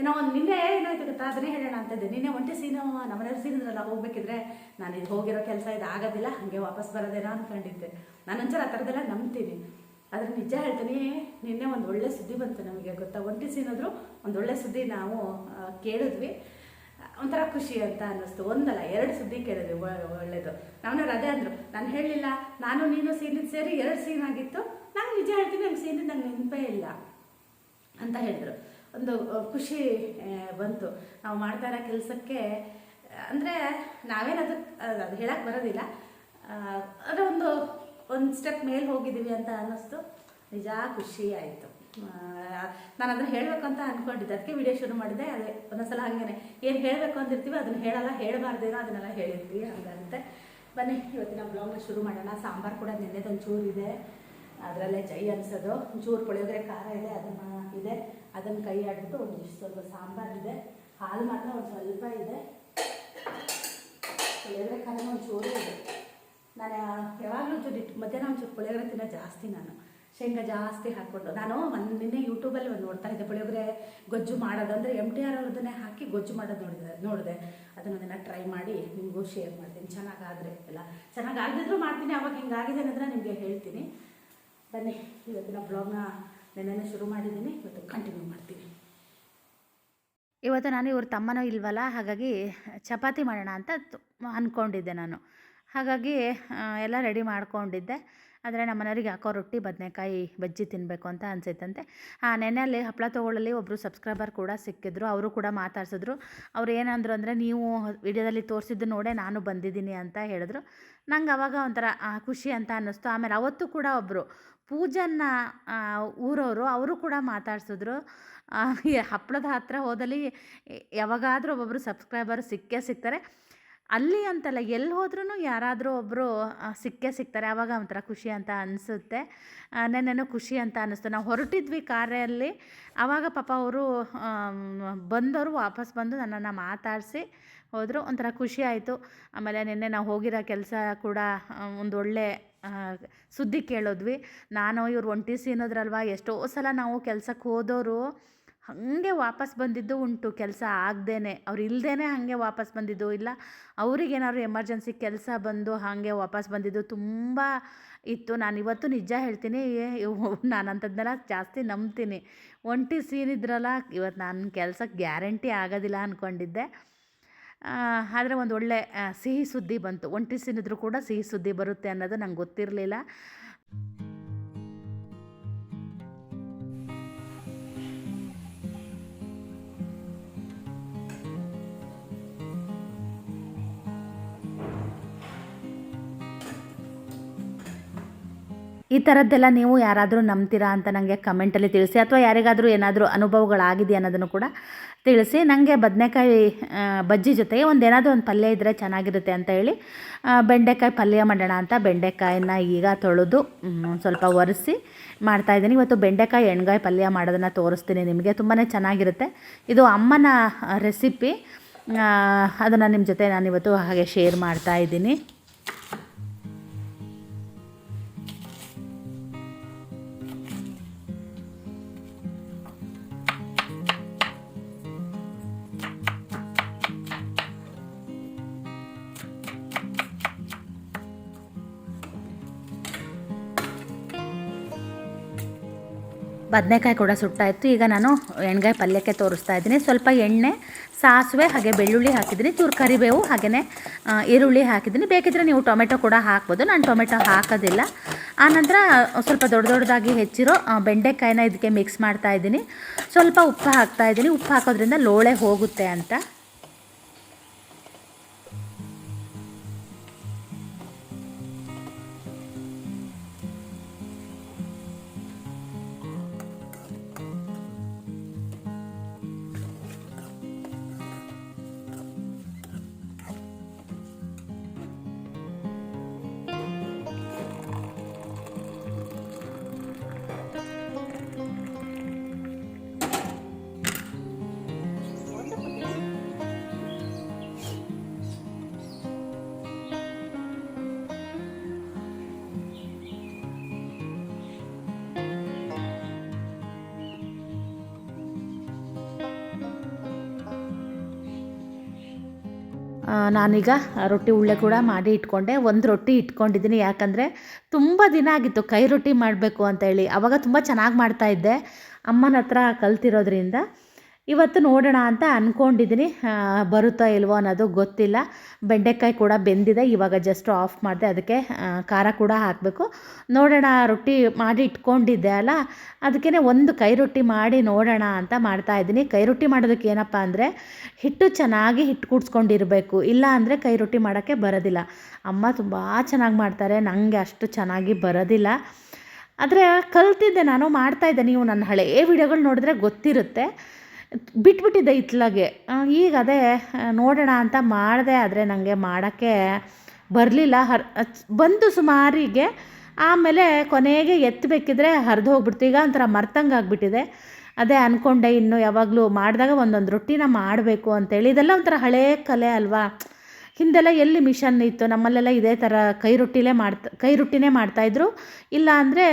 ಏನೋ ಒಂದು ನಿನ್ನೆ ಏನಾಯ್ತು ಗೊತ್ತಾ? ಅದನ್ನೇ ಹೇಳೋಣ ಅಂತ ಇದ್ದೆ. ನಿನ್ನೆ ಒಂಟೆ ಸೀನು ನಮ್ಮನೆಯವ್ರು ಸೀನಿದ್ರಲ್ಲ ಹೋಗ್ಬೇಕಿದ್ರೆ ನಾನು ಇದು ಹೋಗಿರೋ ಕೆಲಸ ಇದು ಆಗೋದಿಲ್ಲ, ಹಾಗೆ ವಾಪಸ್ ಬರೋದೇನೋ ಅಂದ್ಕೊಂಡಿದ್ದೆ ನಾನು ಒಂಚೂರು ಆ ಥರದ್ದೆಲ್ಲ ನಂಬ್ತೀನಿ. ಆದರೆ ನಿಜ ಹೇಳ್ತೀನಿ, ನಿನ್ನೆ ಒಂದು ಒಳ್ಳೆ ಸುದ್ದಿ ಬಂತು ನಮಗೆ ಗೊತ್ತಾ? ಒಂಟಿ ಸೀನಾದರೂ ಒಂದು ಒಳ್ಳೆ ಸುದ್ದಿ ನಾವು ಕೇಳಿದ್ವಿ. ಒಂಥರ ಖುಷಿ ಅಂತ ಅನ್ನಿಸ್ತು. ಒಂದಲ್ಲ, ಎರಡು ಸುದ್ದಿ ಕೇಳಿದ್ವಿ ಒಳ್ಳೇದು. ನಮ್ಮನ್ನ ಅದೇ ಅಂದರು. ನಾನು ಹೇಳಲಿಲ್ಲ, ನಾನು ನೀನು ಸೀನಿದ್ದು ಸೇರಿ ಎರಡು ಸೀನ್ ಆಗಿತ್ತು. ನಾನು ನಿಜ ಹೇಳ್ತೀನಿ, ನಂಗೆ ಸೀನಿದ್ದು ನಂಗೆ ನೆನಪೇ ಇಲ್ಲ ಅಂತ ಹೇಳಿದ್ರು. ಒಂದು ಖುಷಿ ಬಂತು. ನಾವು ಮಾಡ್ತಾ ಇರೋ ಕೆಲಸಕ್ಕೆ, ಅಂದರೆ ನಾವೇನು ಅದು ಹೇಳಕ್ಕೆ ಬರೋದಿಲ್ಲ. ಅದು ಒಂದು ಒಂದು ಸ್ಟೆಪ್ ಮೇಲೆ ಹೋಗಿದ್ದೀವಿ ಅಂತ ಅನ್ನಿಸ್ತು. ನಿಜ ಖುಷಿ ಆಯಿತು. ನಾನು ಅದನ್ನು ಹೇಳಬೇಕು ಅಂತ ಅಂದ್ಕೊಂಡಿದ್ದೆ ಅದಕ್ಕೆ ವಿಡಿಯೋ ಶುರು ಮಾಡಿದೆ. ಅದೇ ಒಂದೊಂದ್ಸಲ ಹಾಗೇನೆ. ಏನು ಹೇಳಬೇಕು ಅಂತಿರ್ತೀವಿ ಅದನ್ನು ಹೇಳಲ್ಲ, ಹೇಳಬಾರ್ದೇನೋ ಅದನ್ನೆಲ್ಲ ಹೇಳಿರ್ತೀವಿ ಹಾಗಂತೆ. ಬನ್ನಿ, ಇವತ್ತಿನ ಬ್ಲಾಗ್ನ ಶುರು ಮಾಡೋಣ. ಸಾಂಬಾರು ಕೂಡ ನೆನ್ನೆದೊಂದು ಚೂರು ಇದೆ. ಅದರಲ್ಲೇ ಜೈ ಅನಿಸೋದು. ಒಂಚೂರು ಪುಳಿಯೋಗರೆ ಖಾರ ಇದೆ, ಅದನ್ನು ಇದೆ. ಅದನ್ನು ಕೈ ಆಡಿಬಿಟ್ಟು ಒಂದಿಷ್ಟು ಸ್ವಲ್ಪ ಸಾಂಬಾರು ಇದೆ. ಹಾಲು ಮಾತ್ರ ಒಂದು ಸ್ವಲ್ಪ ಇದೆ. ಪುಳಿಯೋಗರೆ ಖಾರ ಒಂಚೂರು ಇದೆ. ನಾನು ಯಾವಾಗಲೂ ಒಂಚೂರು ಮಧ್ಯಾಹ್ನ ಒಂಚೂರು ಪುಳಿಯೋಗರೆ ತಿನ್ನೋ ಜಾಸ್ತಿ ನಾನು. ಶೇಂಗಾ ಜಾಸ್ತಿ ಹಾಕ್ಕೊಂಡು, ನಾನು ನಿನ್ನೆ ಯೂಟ್ಯೂಬಲ್ಲಿ ಒಂದು ನೋಡ್ತಾ ಇದ್ದೆ, ಪುಳಿಯೋಗರೆ ಗೊಜ್ಜು ಮಾಡೋದು ಅಂದರೆ ಎಂ ಟಿ ಆರ್ ಅವ್ರದ್ದನ್ನೇ ಹಾಕಿ ಗೊಜ್ಜು ಮಾಡೋದು ನೋಡಿದೆ ನೋಡಿದೆ. ಅದನ್ನು ಟ್ರೈ ಮಾಡಿ ನಿಮಗೂ ಶೇರ್ ಮಾಡ್ತೀನಿ, ಚೆನ್ನಾಗಾದರೆ ಎಲ್ಲ. ಚೆನ್ನಾಗಾಗದಿದ್ರು ಮಾಡ್ತೀನಿ, ಅವಾಗ ಹಿಂಗಾಗಿದೆ ಅನ್ನೋದನ್ನ ನಿಮಗೆ ಹೇಳ್ತೀನಿ. ಬನ್ನಿ, ಇವತ್ತಿನ ಬ್ಲಾಗ್ನ ನೆನ್ನೆ ಶುರು ಮಾಡಿದ್ದೀನಿ, ಇವತ್ತು ಕಂಟಿನ್ಯೂ ಮಾಡ್ತೀನಿ. ಇವತ್ತು ನಾನು ಇವ್ರ ತಮ್ಮನೂ ಇಲ್ವಲ್ಲ, ಹಾಗಾಗಿ ಚಪಾತಿ ಮಾಡೋಣ ಅಂತ ಅಂದ್ಕೊಂಡಿದ್ದೆ ನಾನು. ಹಾಗಾಗಿ ಎಲ್ಲ ರೆಡಿ ಮಾಡ್ಕೊಂಡಿದ್ದೆ. ಆದರೆ ನಮ್ಮ ಮನೆಯವ್ರಿಗೆ ಯಾಕೋ ರೊಟ್ಟಿ, ಬದನೆಕಾಯಿ ಬಜ್ಜಿ ತಿನ್ನಬೇಕು ಅಂತ ಅನಿಸೈತಂತೆ. ಹಾಂ ನೆನ್ನೆಯಲ್ಲಿ ಹಪ್ಪಳ ತೊಗೊಳ್ಳಲ್ಲಿ ಒಬ್ಬರು ಸಬ್ಸ್ಕ್ರೈಬರ್ ಕೂಡ ಸಿಕ್ಕಿದ್ರು. ಅವರು ಕೂಡ ಮಾತಾಡ್ಸಿದ್ರು. ಅವ್ರು ಏನಂದ್ರು ಅಂದರೆ, ನೀವು ವಿಡಿಯೋದಲ್ಲಿ ತೋರಿಸಿದ್ದು ನೋಡೇ ನಾನು ಬಂದಿದ್ದೀನಿ ಅಂತ ಹೇಳಿದ್ರು. ನಂಗೆ ಅವಾಗ ಒಂಥರ ಖುಷಿ ಅಂತ ಅನ್ನಿಸ್ತು. ಆಮೇಲೆ ಅವತ್ತು ಕೂಡ ಒಬ್ಬರು ಪೂಜನ್ನ ಊರವರು, ಅವರು ಕೂಡ ಮಾತಾಡ್ಸಿದ್ರು. ಹಪ್ಪಳದ ಹತ್ತಿರ ಹೋದಲ್ಲಿ ಯಾವಾಗಾದರೂ ಒಬ್ಬೊಬ್ಬರು ಸಬ್ಸ್ಕ್ರೈಬರ್ ಸಿಕ್ಕೇ ಸಿಗ್ತಾರೆ. ಅಲ್ಲಿ ಅಂತಲ್ಲ, ಎಲ್ಲಿ ಹೋದ್ರೂ ಯಾರಾದರೂ ಒಬ್ಬರು ಸಿಕ್ಕೇ ಸಿಗ್ತಾರೆ. ಆವಾಗ ಒಂಥರ ಖುಷಿ ಅಂತ ಅನಿಸುತ್ತೆ. ನೆನ್ನೆನೂ ಖುಷಿ ಅಂತ ಅನ್ನಿಸ್ತು ನಾವು ಹೊರಟಿದ್ವಿ ಕಾರಲ್ಲಿ. ಆವಾಗ ಪಾಪ ಅವರು ಬಂದವರು ವಾಪಸ್ ಬಂದು ನನ್ನನ್ನು ಮಾತಾಡಿಸಿ ಹೋದರು. ಒಂಥರ ಖುಷಿ ಆಯಿತು. ಆಮೇಲೆ ನಿನ್ನೆ ನಾವು ಹೋಗಿರೋ ಕೆಲಸ ಕೂಡ ಒಂದು ಒಳ್ಳೆ ಸುದ್ದಿ ಕೇಳಿದ್ವಿ. ನಾನು ಇವ್ರು ಒಂಟಿ ಸೀನೋದ್ರಲ್ವ? ಎಷ್ಟೋ ಸಲ ನಾವು ಕೆಲಸಕ್ಕೆ ಹೋದವರು ಹಾಗೆ ವಾಪಸ್ ಬಂದಿದ್ದು ಉಂಟು ಕೆಲಸ ಆಗ್ದೇ ಅವ್ರು ಇಲ್ಲದೇ ಹಾಗೆ ವಾಪಸ್ ಬಂದಿದ್ದು. ಇಲ್ಲ, ಅವ್ರಿಗೇನಾದ್ರು ಎಮರ್ಜೆನ್ಸಿ ಕೆಲಸ ಬಂದು ಹಾಗೆ ವಾಪಸ್ ಬಂದಿದ್ದು ತುಂಬ ಇತ್ತು. ನಾನು ಇವತ್ತು ನಿಜ ಹೇಳ್ತೀನಿ ನಾನು ಅಂಥದ್ದನ್ನೆಲ್ಲ ಜಾಸ್ತಿ ನಂಬ್ತೀನಿ. ಒಂಟಿ ಸೀನ್ ಇದ್ರಲ್ಲ ಇವತ್ತು ನನ್ನ ಕೆಲಸಕ್ಕೆ ಗ್ಯಾರಂಟಿ ಆಗೋದಿಲ್ಲ ಅಂದ್ಕೊಂಡಿದ್ದೆ ಆದರೆ ಒಂದು ಒಳ್ಳೆ ಸಿಹಿ ಸುದ್ದಿ ಬಂತು. ಒಂಟಿ ಸೀನಿದ್ರು ಕೂಡ ಸಿಹಿ ಸುದ್ದಿ ಬರುತ್ತೆ ಅನ್ನೋದು ನಂಗೆ ಗೊತ್ತಿರಲಿಲ್ಲ. ಈ ಥರದ್ದೆಲ್ಲ ನೀವು ಯಾರಾದರೂ ನಂಬ್ತೀರಾ ಅಂತ ನನಗೆ ಕಮೆಂಟಲ್ಲಿ ತಿಳಿಸಿ, ಅಥವಾ ಯಾರಿಗಾದರೂ ಏನಾದರೂ ಅನುಭವಗಳಾಗಿದೆ ಅನ್ನೋದನ್ನು ಕೂಡ ತಿಳಿಸಿ. ನನಗೆ ಬದನೆಕಾಯಿ ಬಜ್ಜಿ ಜೊತೆಗೆ ಒಂದು ಏನಾದರೂ ಒಂದು ಪಲ್ಯ ಇದ್ದರೆ ಚೆನ್ನಾಗಿರುತ್ತೆ ಅಂತ ಹೇಳಿ ಬೆಂಡೆಕಾಯಿ ಪಲ್ಯ ಮಾಡೋಣ ಅಂತ ಬೆಂಡೆಕಾಯಿನ ಈಗ ತೊಳೆದು ಸ್ವಲ್ಪ ಒರೆಸಿ ಮಾಡ್ತಾಯಿದ್ದೀನಿ ಇವತ್ತು ಬೆಂಡೆಕಾಯಿ ಎಣ್ಗಾಯಿ ಪಲ್ಯ ಮಾಡೋದನ್ನು ತೋರಿಸ್ತೀನಿ ನಿಮಗೆ. ತುಂಬಾ ಚೆನ್ನಾಗಿರುತ್ತೆ. ಇದು ಅಮ್ಮನ ರೆಸಿಪಿ ಅದನ್ನು ನಿಮ್ಮ ಜೊತೆ ನಾನಿವತ್ತು ಹಾಗೆ ಶೇರ್ ಮಾಡ್ತಾ ಇದ್ದೀನಿ. ಬದನೆಕಾಯಿ ಕೂಡ ಸುಟ್ಟಾಯಿತು. ಈಗ ನಾನು ಎಣ್ಗಾಯಿ ಪಲ್ಯಕ್ಕೆ ತೋರಿಸ್ತಾ ಇದ್ದೀನಿ. ಸ್ವಲ್ಪ ಎಣ್ಣೆ, ಸಾಸಿವೆ, ಹಾಗೆ ಬೆಳ್ಳುಳ್ಳಿ ಹಾಕಿದ್ದೀನಿ. ಚೂರು ಕರಿಬೇವು ಹಾಗೆಯೇ ಈರುಳ್ಳಿ ಹಾಕಿದ್ದೀನಿ. ಬೇಕಿದ್ರೆ ನೀವು ಟೊಮೆಟೊ ಕೂಡ ಹಾಕ್ಬೋದು. ನಾನು ಟೊಮೆಟೊ ಹಾಕೋದಿಲ್ಲ. ಆನಂತರ ಸ್ವಲ್ಪ ದೊಡ್ಡ ದೊಡ್ಡದಾಗಿ ಹೆಚ್ಚಿರೋ ಬೆಂಡೆಕಾಯಿನ ಇದಕ್ಕೆ ಮಿಕ್ಸ್ ಮಾಡ್ತಾ ಇದ್ದೀನಿ. ಸ್ವಲ್ಪ ಉಪ್ಪು ಹಾಕ್ತಾ ಇದ್ದೀನಿ. ಉಪ್ಪು ಹಾಕೋದ್ರಿಂದ ಲೋಳೆ ಹೋಗುತ್ತೆ ಅಂತ. ನಾನೀಗ ರೊಟ್ಟಿ ಉಳ್ಳೆ ಕೂಡ ಮಾಡಿ ಇಟ್ಕೊಂಡೆ. ಒಂದು ರೊಟ್ಟಿ ಇಟ್ಕೊಂಡಿದ್ದೀನಿ. ಯಾಕಂದರೆ ತುಂಬ ದಿನ ಆಗಿತ್ತು ಕೈ ರೊಟ್ಟಿ ಮಾಡಬೇಕು ಅಂತ ಹೇಳಿ. ಆವಾಗ ತುಂಬ ಚೆನ್ನಾಗಿ ಮಾಡ್ತಾಯಿದ್ದೆ ಅಮ್ಮನ ಹತ್ರ ಕಲ್ತಿರೋದ್ರಿಂದ. ಇವತ್ತು ನೋಡೋಣ ಅಂತ ಅಂದ್ಕೊಂಡಿದ್ದೀನಿ ಬರುತ್ತೋ ಇಲ್ವೋ ಅನ್ನೋದು ಗೊತ್ತಿಲ್ಲ. ಬೆಂಡೆಕಾಯಿ ಕೂಡ ಬೆಂದಿದೆ. ಇವಾಗ ಜಸ್ಟ್ ಆಫ್ ಮಾಡಿದೆ. ಅದಕ್ಕೆ ಖಾರ ಕೂಡ ಹಾಕಬೇಕು. ನೋಡೋಣ, ರೊಟ್ಟಿ ಮಾಡಿ ಇಟ್ಕೊಂಡಿದ್ದೆ ಅಲ್ಲ. ಅದಕ್ಕೇ ಒಂದು ಕೈ ರೊಟ್ಟಿ ಮಾಡಿ ನೋಡೋಣ ಅಂತ ಮಾಡ್ತಾ ಇದ್ದೀನಿ. ಕೈ ರೊಟ್ಟಿ ಮಾಡೋದಕ್ಕೆ ಏನಪ್ಪ ಅಂದರೆ, ಹಿಟ್ಟು ಚೆನ್ನಾಗಿ ಹಿಟ್ಟು ಕೂಡಿಸ್ಕೊಂಡಿರಬೇಕು. ಇಲ್ಲ ಅಂದರೆ ಕೈ ರೊಟ್ಟಿ ಮಾಡೋಕ್ಕೆ ಬರೋದಿಲ್ಲ. ಅಮ್ಮ ತುಂಬ ಚೆನ್ನಾಗಿ ಮಾಡ್ತಾರೆ. ನನಗೆ ಅಷ್ಟು ಚೆನ್ನಾಗಿ ಬರೋದಿಲ್ಲ. ಆದರೆ ಕಲ್ತಿದ್ದೆ ನಾನು ಮಾಡ್ತಾಯಿದ್ದೆ ನೀವು ನನ್ನ ಹಳೆಯ ವಿಡಿಯೋಗಳು ನೋಡಿದ್ರೆ ಗೊತ್ತಿರುತ್ತೆ. ಬಿಟ್ಬಿಟ್ಟಿದ್ದೆ ಇತ್ಲಾಗೆ. ಈಗ ಅದೇ ನೋಡೋಣ ಅಂತ ಮಾಡಿದೆ, ಆದರೆ ನನಗೆ ಮಾಡೋಕ್ಕೆ ಬರಲಿಲ್ಲ. ಹರ್ ಬಂತು ಸುಮಾರಿಗೆ ಆಮೇಲೆ ಕೊನೆಗೆ ಎತ್ತಬೇಕಿದ್ರೆ ಹರಿದು ಹೋಗ್ಬಿಡ್ತು. ಈಗ ಒಂಥರ ಮರ್ತಂಗೆ ಆಗಿಬಿಟ್ಟಿದೆ. ಅದೇ ಅಂದ್ಕೊಂಡೆ ಇನ್ನು ಯಾವಾಗಲೂ ಮಾಡಿದಾಗ ಒಂದೊಂದು ರೊಟ್ಟಿನ ಮಾಡಬೇಕು ಅಂತೇಳಿ. ಇದೆಲ್ಲ ಒಂಥರ ಹಳೇ ಕಲೆ ಅಲ್ವಾ? ಹಿಂದೆಲ್ಲ ಎಲ್ಲಿ ಮಿಷನ್ ಇತ್ತು? ನಮ್ಮಲ್ಲೆಲ್ಲ ಇದೇ ಥರ ಕೈ ರೊಟ್ಟಿಲೇ ಮಾಡ್ತಾ, ಕೈ ರೊಟ್ಟಿನೇ ಮಾಡ್ತಾಯಿದ್ರು ಇಲ್ಲ ಅಂದರೆ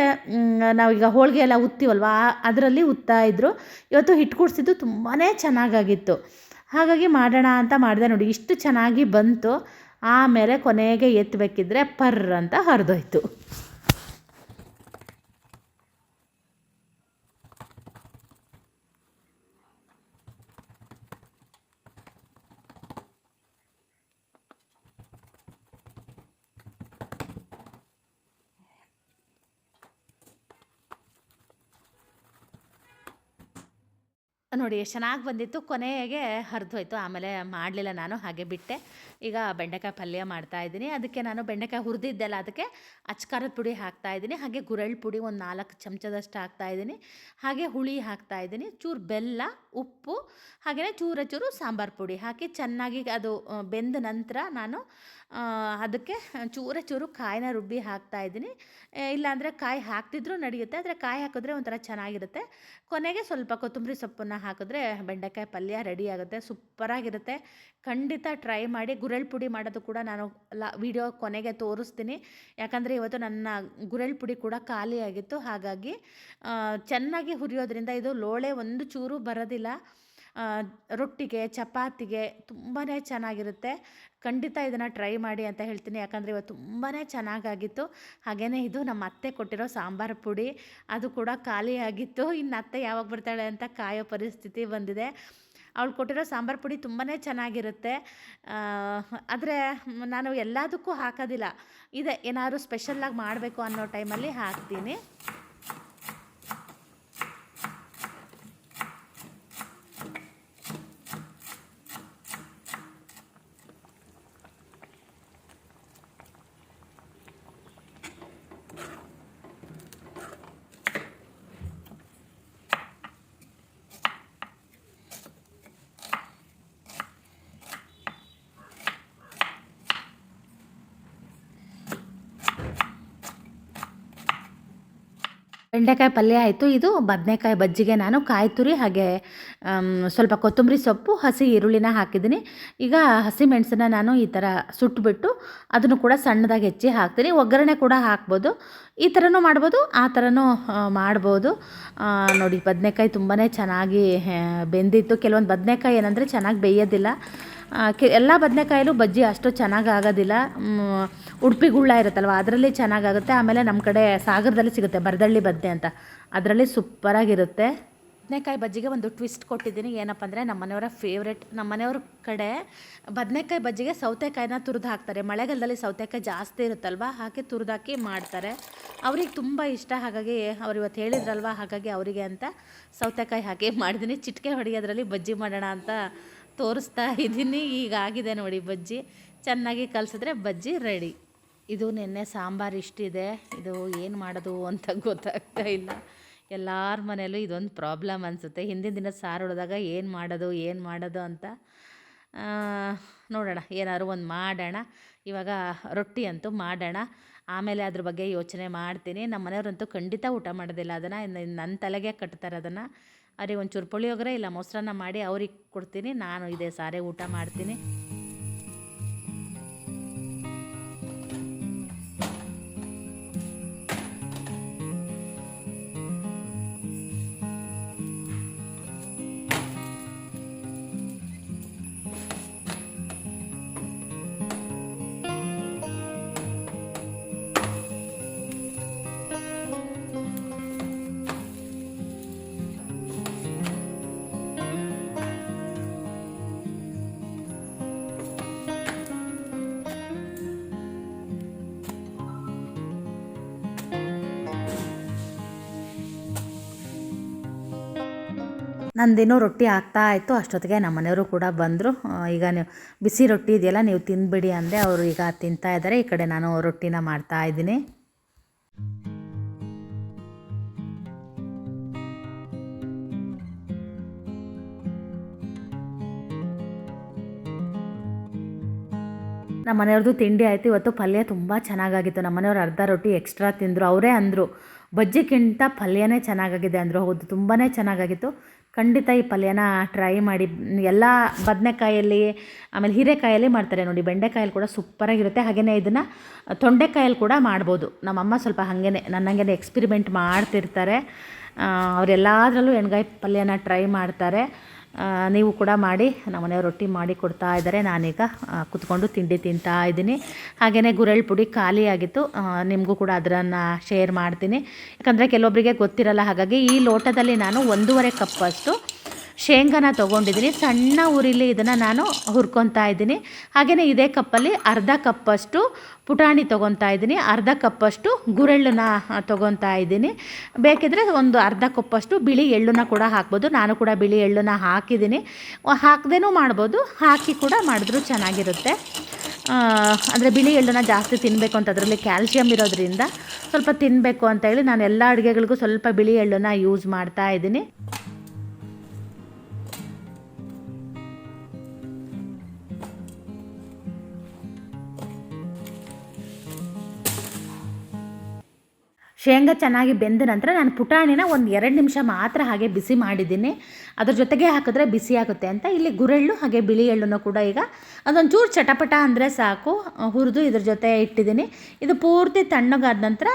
ನಾವೀಗ ಹೋಳಿಗೆ ಎಲ್ಲ ಉತ್ತೀವಲ್ವ? ಅದರಲ್ಲಿ ಉತ್ತಾ ಇದ್ರು. ಇವತ್ತು ಹಿಟ್ಟು ಕೂಡಿಸಿದ್ದು ತುಂಬಾ ಚೆನ್ನಾಗಾಗಿತ್ತು. ಹಾಗಾಗಿ ಮಾಡೋಣ ಅಂತ ಮಾಡಿದೆ ನೋಡಿ. ಇಷ್ಟು ಚೆನ್ನಾಗಿ ಬಂತು. ಆಮೇಲೆ ಕೊನೆಗೆ ಎತ್ತಬೇಕಿದ್ರೆ ಪರ್ರ್ ಅಂತ ಹರಿದೋಯ್ತು. ನೋಡಿ ಎಷ್ಟು ಚೆನ್ನಾಗಿ ಬಂದಿತ್ತು, ಕೊನೆಗೆ ಹರಿದೋಯ್ತು. ಆಮೇಲೆ ಮಾಡಲಿಲ್ಲ ನಾನು, ಹಾಗೆ ಬಿಟ್ಟೆ. ಈಗ ಬೆಂಡೆಕಾಯಿ ಪಲ್ಯ ಮಾಡ್ತಾ ಇದ್ದೀನಿ. ಅದಕ್ಕೆ ನಾನು ಬೆಂಡೆಕಾಯಿ ಹುರಿದಿದ್ದೆಲ್ಲ ಅದಕ್ಕೆ ಅಚ್ಕಾರದ ಪುಡಿ ಹಾಕ್ತಾ ಇದ್ದೀನಿ. ಹಾಗೆ ಗುರಳ್ ಪುಡಿ ಒಂದು ನಾಲ್ಕು ಚಮಚದಷ್ಟು ಹಾಕ್ತಾ ಇದ್ದೀನಿ. ಹಾಗೆ ಹುಳಿ ಹಾಕ್ತಾ ಇದ್ದೀನಿ. ಚೂರು ಬೆಲ್ಲ ಉಪ್ಪು ಹಾಗೆಯೇ ಚೂರ ಚೂರು ಸಾಂಬಾರು ಪುಡಿ ಹಾಕಿ ಚೆನ್ನಾಗಿ ಅದು ಬೆಂದ ನಂತರ ನಾನು ಅದಕ್ಕೆ ಚೂರ ಚೂರು ಕಾಯಿನ ರುಬ್ಬಿ ಹಾಕ್ತಾ ಇದ್ದೀನಿ. ಇಲ್ಲಾಂದರೆ ಕಾಯಿ ಹಾಕ್ತಿದ್ರೂ ನಡೆಯುತ್ತೆ, ಆದರೆ ಕಾಯಿ ಹಾಕಿದ್ರೆ ಒಂಥರ ಚೆನ್ನಾಗಿರುತ್ತೆ. ಕೊನೆಗೆ ಸ್ವಲ್ಪ ಕೊತ್ತಂಬರಿ ಸೊಪ್ಪನ್ನು ಹಾಕಿದ್ರೆ ಬೆಂಡೆಕಾಯಿ ಪಲ್ಯ ರೆಡಿ ಆಗುತ್ತೆ, ಸೂಪರಾಗಿರುತ್ತೆ. ಖಂಡಿತ ಟ್ರೈ ಮಾಡಿ ಗುರೆಳ್ ಪುಡಿ ಮಾಡೋದು ಕೂಡ ನಾನು ಲಾ, ವಿಡಿಯೋ ಕೊನೆಗೆ ತೋರಿಸ್ತೀನಿ. ಯಾಕಂದರೆ ಇವತ್ತು ನನ್ನ ಗುರೆಳ್ ಪುಡಿ ಕೂಡ ಖಾಲಿಯಾಗಿತ್ತು, ಹಾಗಾಗಿ ಚೆನ್ನಾಗಿ ಹುರಿಯೋದ್ರಿಂದ ಇದು ಲೋಳೆ ಒಂದು ಚೂರು ಬರೋದಿಲ್ಲ. ಆ, ರೊಟ್ಟಿಗೆ ಚಪಾತಿಗೆ ತುಂಬಾ ಚೆನ್ನಾಗಿರುತ್ತೆ. ಖಂಡಿತ ಇದನ್ನು ಟ್ರೈ ಮಾಡಿ ಅಂತ ಹೇಳ್ತೀನಿ. ಯಾಕಂದರೆ ಇವತ್ತು ತುಂಬಾ ಚೆನ್ನಾಗಾಗಿತ್ತು. ಹಾಗೆಯೇ ಇದು ನಮ್ಮ ಅತ್ತೆ ಕೊಟ್ಟಿರೋ ಸಾಂಬಾರು ಪುಡಿ. ಅದು ಕೂಡ ಖಾಲಿಯಾಗಿತ್ತು. ಇನ್ನು ಅತ್ತೆ ಯಾವಾಗ ಬರ್ತಾಳೆ ಅಂತ ಕಾಯೋ ಪರಿಸ್ಥಿತಿ ಬಂದಿದೆ. ಅವಳು ಕೊಟ್ಟಿರೋ ಸಾಂಬಾರು ಪುಡಿ ತುಂಬಾ ಚೆನ್ನಾಗಿರುತ್ತೆ. ಆದರೆ ನಾನು ಎಲ್ಲದಕ್ಕೂ ಹಾಕೋದಿಲ್ಲ. ಇದೆ ಏನಾದರೂ ಸ್ಪೆಷಲ್ಲಾಗಿ ಮಾಡಬೇಕು ಅನ್ನೋ ಟೈಮಲ್ಲಿ ಹಾಕ್ತೀನಿ. ಬೆಂಡೆಕಾಯಿ ಪಲ್ಯ ಆಯಿತು. ಇದು ಬದನೆಕಾಯಿ ಬಜ್ಜಿಗೆ ನಾನು ಕಾಯಿ ತುರಿ ಹಾಗೆ ಸ್ವಲ್ಪ ಕೊತ್ತಂಬರಿ ಸೊಪ್ಪು, ಹಸಿ ಈರುಳ್ಳಿನ ಹಾಕಿದ್ದೀನಿ. ಈಗ ಹಸಿ ಮೆಣಸನ್ನ ನಾನು ಈ ಥರ ಸುಟ್ಟುಬಿಟ್ಟು ಅದನ್ನು ಕೂಡ ಸಣ್ಣದಾಗಿ ಹೆಚ್ಚಿ ಹಾಕ್ತೀನಿ. ಒಗ್ಗರಣೆ ಕೂಡ ಹಾಕ್ಬೋದು. ಈ ಥರನೂ ಮಾಡ್ಬೋದು, ಆ ಥರನೂ ಮಾಡ್ಬೋದು. ನೋಡಿ, ಬದನೆಕಾಯಿ ತುಂಬಾ ಚೆನ್ನಾಗಿ ಬೆಂದಿತ್ತು. ಕೆಲವೊಂದು ಬದನೆಕಾಯಿ ಏನಂದರೆ ಚೆನ್ನಾಗಿ ಬೇಯೋದಿಲ್ಲ. ಎಲ್ಲ ಬದನೆಕಾಯಲ್ಲೂ ಬಜ್ಜಿ ಅಷ್ಟು ಚೆನ್ನಾಗಿ ಆಗೋದಿಲ್ಲ ಉಡುಪಿ ಗುಳ್ಳ ಇರುತ್ತಲ್ವ, ಅದರಲ್ಲಿ ಚೆನ್ನಾಗಾಗುತ್ತೆ. ಆಮೇಲೆ ನಮ್ಮ ಕಡೆ ಸಾಗರದಲ್ಲಿ ಸಿಗುತ್ತೆ ಬರದಳ್ಳಿ ಬದ್ನೆ ಅಂತ. ಅದರಲ್ಲಿ ಸೂಪರಾಗಿರುತ್ತೆ. ಬದನೆಕಾಯಿ ಬಜ್ಜಿಗೆ ಒಂದು ಟ್ವಿಸ್ಟ್ ಕೊಟ್ಟಿದ್ದೀನಿ. ಏನಪ್ಪ ಅಂದರೆ ನಮ್ಮ ಮನೆಯವರ ಫೇವ್ರೆಟ್ ನಮ್ಮ ಮನೆಯವ್ರ ಕಡೆ ಬದನೆಕಾಯಿ ಬಜ್ಜಿಗೆ ಸೌತೆಕಾಯಿನ ತುರಿದು ಹಾಕ್ತಾರೆ. ಮಳೆಗಾಲದಲ್ಲಿ ಸೌತೆಕಾಯಿ ಜಾಸ್ತಿ ಇರುತ್ತಲ್ವ ಹಾಕಿ ತುರಿದಾಕಿ ಮಾಡ್ತಾರೆ. ಅವ್ರಿಗೆ ತುಂಬ ಇಷ್ಟ, ಹಾಗಾಗಿ ಅವ್ರು ಇವತ್ತು ಹೇಳಿದ್ರಲ್ವ, ಹಾಗಾಗಿ ಅವರಿಗೆ ಅಂತ ಸೌತೆಕಾಯಿ ಹಾಕಿ ಮಾಡಿದ್ದೀನಿ ಚಿಟಿಕೆ ಹೊಡೆಯೋದ್ರಲ್ಲಿ ಬಜ್ಜಿ ಮಾಡೋಣ ಅಂತ ತೋರಿಸ್ತಾ ಇದ್ದೀನಿ. ಈಗ ಆಗಿದೆ ನೋಡಿ ಬಜ್ಜಿ. ಚೆನ್ನಾಗಿ ಕಲಿಸಿದ್ರೆ ಬಜ್ಜಿ ರೆಡಿ ಇದು ನಿನ್ನೆ ಸಾಂಬಾರು ಇಷ್ಟಿದೆ. ಇದು ಏನು ಮಾಡೋದು ಅಂತ ಗೊತ್ತಾಗ್ತಾ ಇಲ್ಲ. ಎಲ್ಲರ ಮನೆಯಲ್ಲೂ ಇದೊಂದು ಪ್ರಾಬ್ಲಮ್ ಅನಿಸುತ್ತೆ. ಹಿಂದಿನ ದಿನ ಸಾರು ಹೊಡೆದಾಗ ಏನು ಮಾಡೋದು ಏನು ಮಾಡೋದು ಅಂತ ನೋಡೋಣ. ಏನಾದ್ರು ಒಂದು ಮಾಡೋಣ. ಇವಾಗ ರೊಟ್ಟಿ ಅಂತೂ ಮಾಡೋಣ. ಆಮೇಲೆ ಅದ್ರ ಬಗ್ಗೆ ಯೋಚನೆ ಮಾಡ್ತೀನಿ. ನಮ್ಮ ಮನೆಯವ್ರಂತೂ ಖಂಡಿತ ಊಟ ಮಾಡೋದಿಲ್ಲ. ಅದನ್ನು ನನ್ನ ತಲೆಗೆ ಕಟ್ತಾರೆ ಅದನ್ನು ಅವ್ರಿಗೆ ಒಂಚೂರು ಪುಳಿಯೋಗರೆ ಇಲ್ಲ ಮೊಸರನ್ನ ಮಾಡಿ ಅವ್ರಿಗೆ ಕೊಡ್ತೀನಿ. ನಾನು ಇದೇ ಸಾರೆ ಊಟ ಮಾಡ್ತೀನಿ. ನಂದಿನ್ನೂ ರೊಟ್ಟಿ ಆಗ್ತಾ ಇತ್ತು. ಅಷ್ಟೊತ್ತಿಗೆ ನಮ್ಮ ಮನೆಯವರು ಕೂಡ ಬಂದರು. ಈಗ ನೀವು ಬಿಸಿ ರೊಟ್ಟಿ ಇದೆಯಲ್ಲ, ನೀವು ತಿನ್ಬಿಡಿ ಅಂದೆ ಅವರು ಈಗ ತಿಂತಾ ಇದ್ದಾರೆ. ಈ ಕಡೆ ನಾನು ರೊಟ್ಟಿನ ಮಾಡ್ತಾ ಇದ್ದೀನಿ. ನಮ್ಮ ಮನೆಯವ್ರದ್ದು ತಿಂಡಿ ಆಯಿತು. ಇವತ್ತು ಪಲ್ಯ ತುಂಬ ಚೆನ್ನಾಗಾಗಿತ್ತು. ನಮ್ಮ ಮನೆಯವ್ರು ಅರ್ಧ ರೊಟ್ಟಿ ಎಕ್ಸ್ಟ್ರಾ ತಿಂದರು. ಅವರೇ ಅಂದರು, ಬಜ್ಜಿಗಿಂತ ಪಲ್ಯನೇ ಚೆನ್ನಾಗಾಗಿದೆ ಅಂದರು. ಹೌದು ತುಂಬಾ ಚೆನ್ನಾಗಾಗಿತ್ತು. ಖಂಡಿತ ಈ ಪಲ್ಯನ ಟ್ರೈ ಮಾಡಿ. ಎಲ್ಲ ಬದನೆಕಾಯಲ್ಲಿ, ಆಮೇಲೆ ಹೀರೆಕಾಯಲ್ಲಿ ಮಾಡ್ತಾರೆ ನೋಡಿ. ಬೆಂಡೆಕಾಯಲ್ಲಿ ಕೂಡ ಸೂಪರಾಗಿರುತ್ತೆ. ಹಾಗೆಯೇ ಇದನ್ನು ತೊಂಡೆಕಾಯಲ್ಲಿ ಕೂಡ ಮಾಡ್ಬೋದು. ನಮ್ಮಮ್ಮ ಸ್ವಲ್ಪ ಹಾಗೇ ನನ್ನಂಗೆ ಎಕ್ಸ್ಪಿರಿಮೆಂಟ್ ಮಾಡ್ತಿರ್ತಾರೆ. ಅವರೆಲ್ಲದರಲ್ಲೂ ಎಣ್ಗಾಯಿ ಪಲ್ಯನ ಟ್ರೈ ಮಾಡ್ತಾರೆ. ನೀವು ಕೂಡ ಮಾಡಿ, ನಮ್ಮ ಮನೆಯವ್ರು ರೊಟ್ಟಿ ಮಾಡಿ ಕೊಡ್ತಾ ಇದ್ದಾರೆ. ನಾನೀಗ ಕುತ್ಕೊಂಡು ತಿಂಡಿ ತಿಂತಾ ಇದ್ದೀನಿ. ಹಾಗೆಯೇ ಗುರೆಳ್ ಪುಡಿ ಖಾಲಿ ಆಗಿತ್ತು. ನಿಮಗೂ ಕೂಡ ಅದನ್ನು ಶೇರ್ ಮಾಡ್ತೀನಿ. ಯಾಕಂದರೆ ಕೆಲವೊಬ್ಬರಿಗೆ ಗೊತ್ತಿರಲ್ಲ, ಹಾಗಾಗಿ ಈ ಲೋಟದಲ್ಲಿ ನಾನು ಒಂದೂವರೆ ಕಪ್ಪಷ್ಟು ಶೇಂಗಾನ ತೊಗೊಂಡಿದ್ದೀನಿ. ಸಣ್ಣ ಉರಿಲಿ ಇದನ್ನು ನಾನು ಹುರ್ಕೊತಾ ಇದ್ದೀನಿ. ಹಾಗೆಯೇ ಇದೇ ಕಪ್ಪಲ್ಲಿ ಅರ್ಧ ಕಪ್ಪಷ್ಟು ಪುಟಾಣಿ ತೊಗೊತಾ ಇದ್ದೀನಿ. ಅರ್ಧ ಕಪ್ಪಷ್ಟು ಗುರೆಳ್ಳನ್ನ ತೊಗೊತಾ ಇದ್ದೀನಿ. ಬೇಕಿದ್ರೆ ಒಂದು ಅರ್ಧ ಕಪ್ಪಷ್ಟು ಬಿಳಿ ಎಳ್ಳನ್ನ ಕೂಡ ಹಾಕ್ಬೋದು. ನಾನು ಕೂಡ ಬಿಳಿ ಎಳ್ಳನ್ನ ಹಾಕಿದ್ದೀನಿ. ಹಾಕದೇನೂ ಮಾಡ್ಬೋದು. ಹಾಕಿ ಕೂಡ ಮಾಡಿದ್ರೂ ಚೆನ್ನಾಗಿರುತ್ತೆ. ಅಂದರೆ ಬಿಳಿ ಎಳ್ಳನ್ನ ಜಾಸ್ತಿ ತಿನ್ನಬೇಕು ಅಂತ ಅದರಲ್ಲಿ ಕ್ಯಾಲ್ಸಿಯಂ ಇರೋದ್ರಿಂದ ಸ್ವಲ್ಪ ತಿನ್ನಬೇಕು ಅಂತ ಹೇಳಿ ನಾನು ಎಲ್ಲ ಅಡುಗೆಗಳಿಗೂ ಸ್ವಲ್ಪ ಬಿಳಿ ಎಳ್ಳನ್ನ ಯೂಸ್ ಮಾಡ್ತಾ ಇದ್ದೀನಿ. ಶೇಂಗಾ ಚೆನ್ನಾಗಿ ಬೆಂದ ನಂತರ ನಾನು ಪುಟಾಣಿನ ಒಂದು ಎರಡು ನಿಮಿಷ ಮಾತ್ರ ಹಾಗೆ ಬಿಸಿ ಮಾಡಿದ್ದೀನಿ. ಅದ್ರ ಜೊತೆಗೆ ಹಾಕಿದ್ರೆ ಬಿಸಿ ಆಗುತ್ತೆ ಅಂತ. ಇಲ್ಲಿ ಗುರೆಳ್ಳು ಹಾಗೆ ಬಿಳಿ ಎಳ್ಳನ್ನು ಕೂಡ ಈಗ ಅದೊಂಚೂರು ಚಟಪಟ ಅಂದರೆ ಸಾಕು. ಹುರಿದು ಇದ್ರ ಜೊತೆ ಇಟ್ಟಿದ್ದೀನಿ. ಇದು ಪೂರ್ತಿ ತಣ್ಣಗಾದ ನಂತರ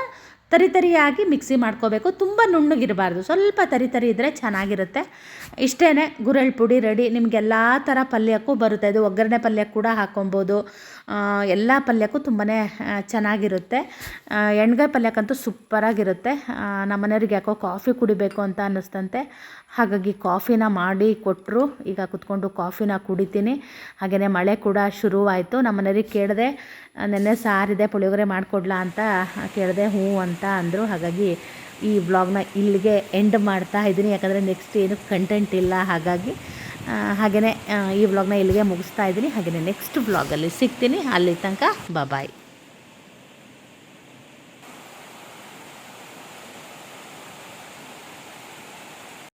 ತರಿತರಿಯಾಗಿ ಮಿಕ್ಸಿ ಮಾಡ್ಕೋಬೇಕು. ತುಂಬ ನುಣ್ಣಗಿರಬಾರ್ದು. ಸ್ವಲ್ಪ ತರಿ ತರಿ ಇದ್ದರೆ ಚೆನ್ನಾಗಿರುತ್ತೆ. ಇಷ್ಟೇ ಗುರೆಳ್ಳು ಪುಡಿ ರೆಡಿ. ನಿಮಗೆಲ್ಲ ಥರ ಪಲ್ಯಕ್ಕೂ ಬರುತ್ತೆ. ಇದು ಒಗ್ಗರಣೆ ಪಲ್ಯ ಕೂಡ ಹಾಕೊಬೋದು. ಎಲ್ಲ ಪಲ್ಯಕ್ಕೂ ತುಂಬಾ ಚೆನ್ನಾಗಿರುತ್ತೆ. ಎಣ್ಗಾಯಿ ಪಲ್ಯಕ್ಕಂತೂ ಸೂಪರಾಗಿರುತ್ತೆ. ನಮ್ಮನೆಯವ್ರಿಗೆ ನಮ್ಮ ಮನೆಯವ್ರಿಗೆ ಯಾಕೋ ಕಾಫಿ ಕುಡಿಬೇಕು ಅಂತ ಅನ್ನಿಸ್ತಂತೆ. ಹಾಗಾಗಿ ಕಾಫಿನ ಮಾಡಿ ಕೊಟ್ಟರು ಈಗ ಕುತ್ಕೊಂಡು ಕಾಫಿನ ಕುಡಿತೀನಿ. ಹಾಗೆಯೇ ಮಳೆ ಕೂಡ ಶುರುವಾಯಿತು. ನಮ್ಮ ಮನೆಯವ್ರಿಗೆ ಕೇಳಿದೆ, ನೆನ್ನೆ ಸಾರಿದೆ, ಪುಳಿಯೋಗರೆ ಮಾಡಿಕೊಡ್ಲಾ ಅಂತ ಕೇಳಿದೆ, ಹ್ಞೂ ಅಂತ ಅಂದರು. ಹಾಗಾಗಿ ಈ ವ್ಲಾಗ್ನ ಇಲ್ಲಿಗೆ ಎಂಡ್ ಮಾಡ್ತಾ ಇದ್ದೀನಿ. ಯಾಕಂದರೆ ನೆಕ್ಸ್ಟ್ ಏನು ಕಂಟೆಂಟ್ ಇಲ್ಲ. ಹಾಗಾಗಿ ಹಾಗೆಯೇ ಈ ವ್ಲಾಗ್ನ ಇಲ್ಲಿಗೆ ಮುಗಿಸ್ತಾ ಇದ್ದೀನಿ. ಹಾಗೆಯೇ ನೆಕ್ಸ್ಟ್ ವ್ಲಾಗಲ್ಲಿ ಸಿಗ್ತೀನಿ. ಅಲ್ಲಿ ತನಕ ಬಾಯ್